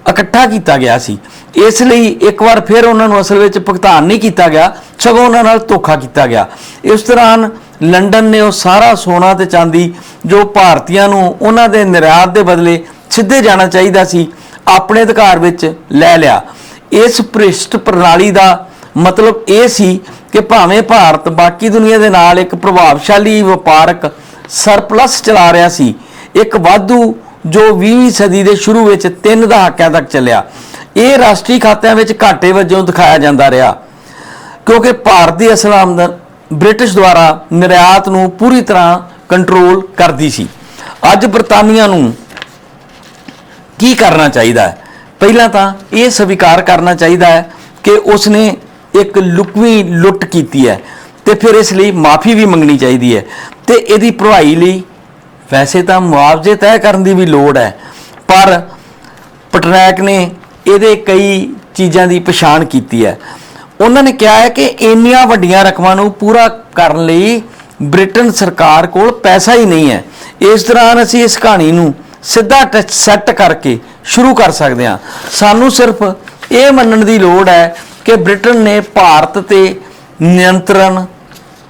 ਇਕੱਠਾ ਕੀਤਾ ਗਿਆ ਸੀ, ਇਸ ਲਈ ਇੱਕ ਵਾਰ ਫਿਰ ਉਹਨਾਂ ਨੂੰ ਅਸਲ ਵਿੱਚ ਭੁਗਤਾਨ ਨਹੀਂ ਕੀਤਾ ਗਿਆ, ਸਗੋਂ ਉਹਨਾਂ ਨਾਲ ਧੋਖਾ ਕੀਤਾ ਗਿਆ। ਇਸ ਦੌਰਾਨ ਲੰਡਨ ਨੇ ਉਹ ਸਾਰਾ ਸੋਨਾ ਤੇ ਚਾਂਦੀ ਜੋ ਭਾਰਤੀਆਂ ਨੂੰ ਉਹਨਾਂ ਦੇ ਨਿਰਯਾਤ ਦੇ ਬਦਲੇ ਸਿੱਧੇ ਜਾਣਾ ਚਾਹੀਦਾ ਸੀ, ਆਪਣੇ ਅਧਿਕਾਰ ਵਿੱਚ ਲੈ ਲਿਆ। ਇਸ ਭ੍ਰਿਸ਼ਟ ਪ੍ਰਣਾਲੀ ਦਾ ਮਤਲਬ ਇਹ ਸੀ ਕਿ ਭਾਵੇਂ ਭਾਰਤ ਬਾਕੀ ਦੁਨੀਆ ਦੇ ਨਾਲ ਇੱਕ ਪ੍ਰਭਾਵਸ਼ਾਲੀ ਵਪਾਰਕ ਸਰਪਲਸ ਚਲਾ ਰਿਹਾ ਸੀ, ਇੱਕ ਵਾਧੂ ਜੋ 20ਵੀਂ ਸਦੀ ਦੇ ਸ਼ੁਰੂ ਵਿੱਚ ਤਿੰਨ ਦਹਾਕਿਆਂ ਤੱਕ ਚੱਲਿਆ, ਇਹ ਰਾਸ਼ਟਰੀ ਖਾਤਿਆਂ ਵਿੱਚ ਘਾਟੇ ਵਜੋਂ ਦਿਖਾਇਆ ਜਾਂਦਾ ਰਿਹਾ। ਕਿਉਂਕਿ ਭਾਰਤ ਦੀ ਅਸਲ ਆਮਦਨ ਬ੍ਰਿਟਿਸ਼ ਦੁਆਰਾ ਨਿਰਯਾਤ ਨੂੰ ਪੂਰੀ ਤਰ੍ਹਾਂ ਕੰਟਰੋਲ ਕਰਦੀ ਸੀ। ਅੱਜ ਬਰਤਾਨੀਆ ਨੂੰ ਕੀ ਕਰਨਾ ਚਾਹੀਦਾ ਹੈ? ਪਹਿਲਾਂ ਤਾਂ ਇਹ ਸਵੀਕਾਰ ਕਰਨਾ ਚਾਹੀਦਾ ਹੈ ਕਿ ਉਸਨੇ ਇੱਕ ਲੁਕਵੀਂ ਲੁੱਟ ਕੀਤੀ ਹੈ ਤੇ ਫਿਰ ਇਸ ਲਈ ਮਾਫੀ ਵੀ ਮੰਗਣੀ ਚਾਹੀਦੀ ਹੈ ਤੇ ਇਹਦੀ ਭਰਵਾਈ ਲਈ ਵੈਸੇ ਤਾਂ ਮੁਆਵਜ਼ੇ ਤੈਅ ਕਰਨ ਦੀ ਵੀ ਲੋੜ ਹੈ, ਪਰ ਪਟਨੈਕ ਨੇ ਇਹਦੇ ਕਈ ਚੀਜ਼ਾਂ ਦੀ ਪਛਾਣ ਕੀਤੀ ਹੈ। ਉਹਨਾਂ ਨੇ ਕਿਹਾ ਹੈ ਕਿ ਇੰਨੀਆਂ ਵੱਡੀਆਂ ਰਕਮਾਂ ਨੂੰ ਪੂਰਾ ਕਰਨ ਲਈ ਬ੍ਰਿਟਨ ਸਰਕਾਰ ਕੋਲ ਪੈਸਾ ਹੀ ਨਹੀਂ ਹੈ। ਇਸ ਦੌਰਾਨ ਅਸੀਂ ਇਸ ਕਹਾਣੀ ਨੂੰ ਸਿੱਧਾ ਟੱਚ ਸੈੱਟ ਕਰਕੇ ਸ਼ੁਰੂ ਕਰ ਸਕਦੇ ਹਾਂ। ਸਾਨੂੰ ਸਿਰਫ ਇਹ ਮੰਨਣ ਦੀ ਲੋੜ ਹੈ ਕਿ ਬ੍ਰਿਟਨ ਨੇ ਭਾਰਤ ਤੇ ਨਿਯੰਤਰਣ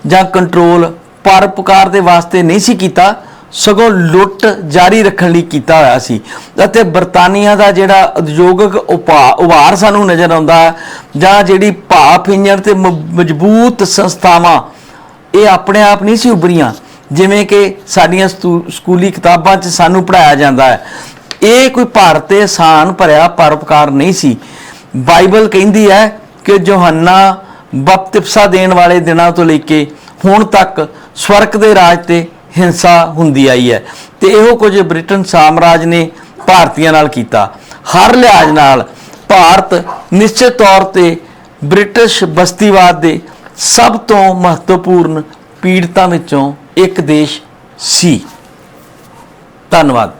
ਜਾਂ ਕੰਟਰੋਲ ਪਰਉਪਕਾਰ ਦੇ ਵਾਸਤੇ ਨਹੀਂ ਸੀ ਕੀਤਾ। ਸਗੋਂ ਲੁੱਟ ਜਾਰੀ ਰੱਖਣ ਲਈ ਕੀਤਾ ਹੋਇਆ ਸੀ। ਅਤੇ ਬਰਤਾਨੀਆ ਦਾ ਜਿਹੜਾ ਉਦਯੋਗਿਕ ਉਪਾ- ਉਭਾਰ ਸਾਨੂੰ ਨਜ਼ਰ ਆਉਂਦਾ ਹੈ, ਜਾਂ ਜਿਹੜੀ ਭਾਪ ਇੰਜਣ ਤੇ ਮ- ਮਜ਼ਬੂਤ ਸੰਸਥਾਵਾਂ ਇਹ ਆਪਣੇ ਆਪ ਨਹੀਂ ਸੀ ਉਭਰੀਆਂ। ਜਿਵੇਂ ਕਿ ਸਾਡੀਆਂ ਸਤੂ- ਸਕੂਲੀ ਕਿਤਾਬਾਂ 'ਚ ਸਾਨੂੰ ਪੜਾਇਆ ਜਾਂਦਾ ਹੈ। ਇਹ ਕੋਈ ਭਾਰਤ ਤੇ ਆਸਾਨ ਭਰਿਆ ਪਰਉਪਕਾਰ ਨਹੀਂ ਸੀ। ਬਾਈਬਲ ਕਹਿੰਦੀ ਹੈ ਕਿ ਯੋਹੰਨਾ ਬਪਤਿਸਮਾ ਦੇਣ ਵਾਲੇ ਦਿਨਾਂ ਤੋਂ ਲੈ ਕੇ ਹੁਣ ਤੱਕ ਸਵਰਗ ਦੇ ਰਾਜ ਤੇ ਹਿੰਸਾ ਹੁੰਦੀ ਆਈ ਹੈ ਤੇ ਇਹੋ ਕੁਝ ਬ੍ਰਿਟਨ ਸਾਮਰਾਜ ਨੇ ਭਾਰਤੀਆਂ ਨਾਲ ਕੀਤਾ। ਹਰ ਲਿਹਾਜ਼ ਨਾਲ ਭਾਰਤ ਨਿਸ਼ਚਿਤ ਤੌਰ ਤੇ ਬ੍ਰਿਟਿਸ਼ ਬਸਤੀਵਾਦ ਦੇ ਸਭ ਤੋਂ ਮਹੱਤਵਪੂਰਨ ਪੀੜਤਾਂ ਵਿੱਚੋਂ ਇੱਕ ਦੇਸ਼ ਸੀ। ਧੰਨਵਾਦ।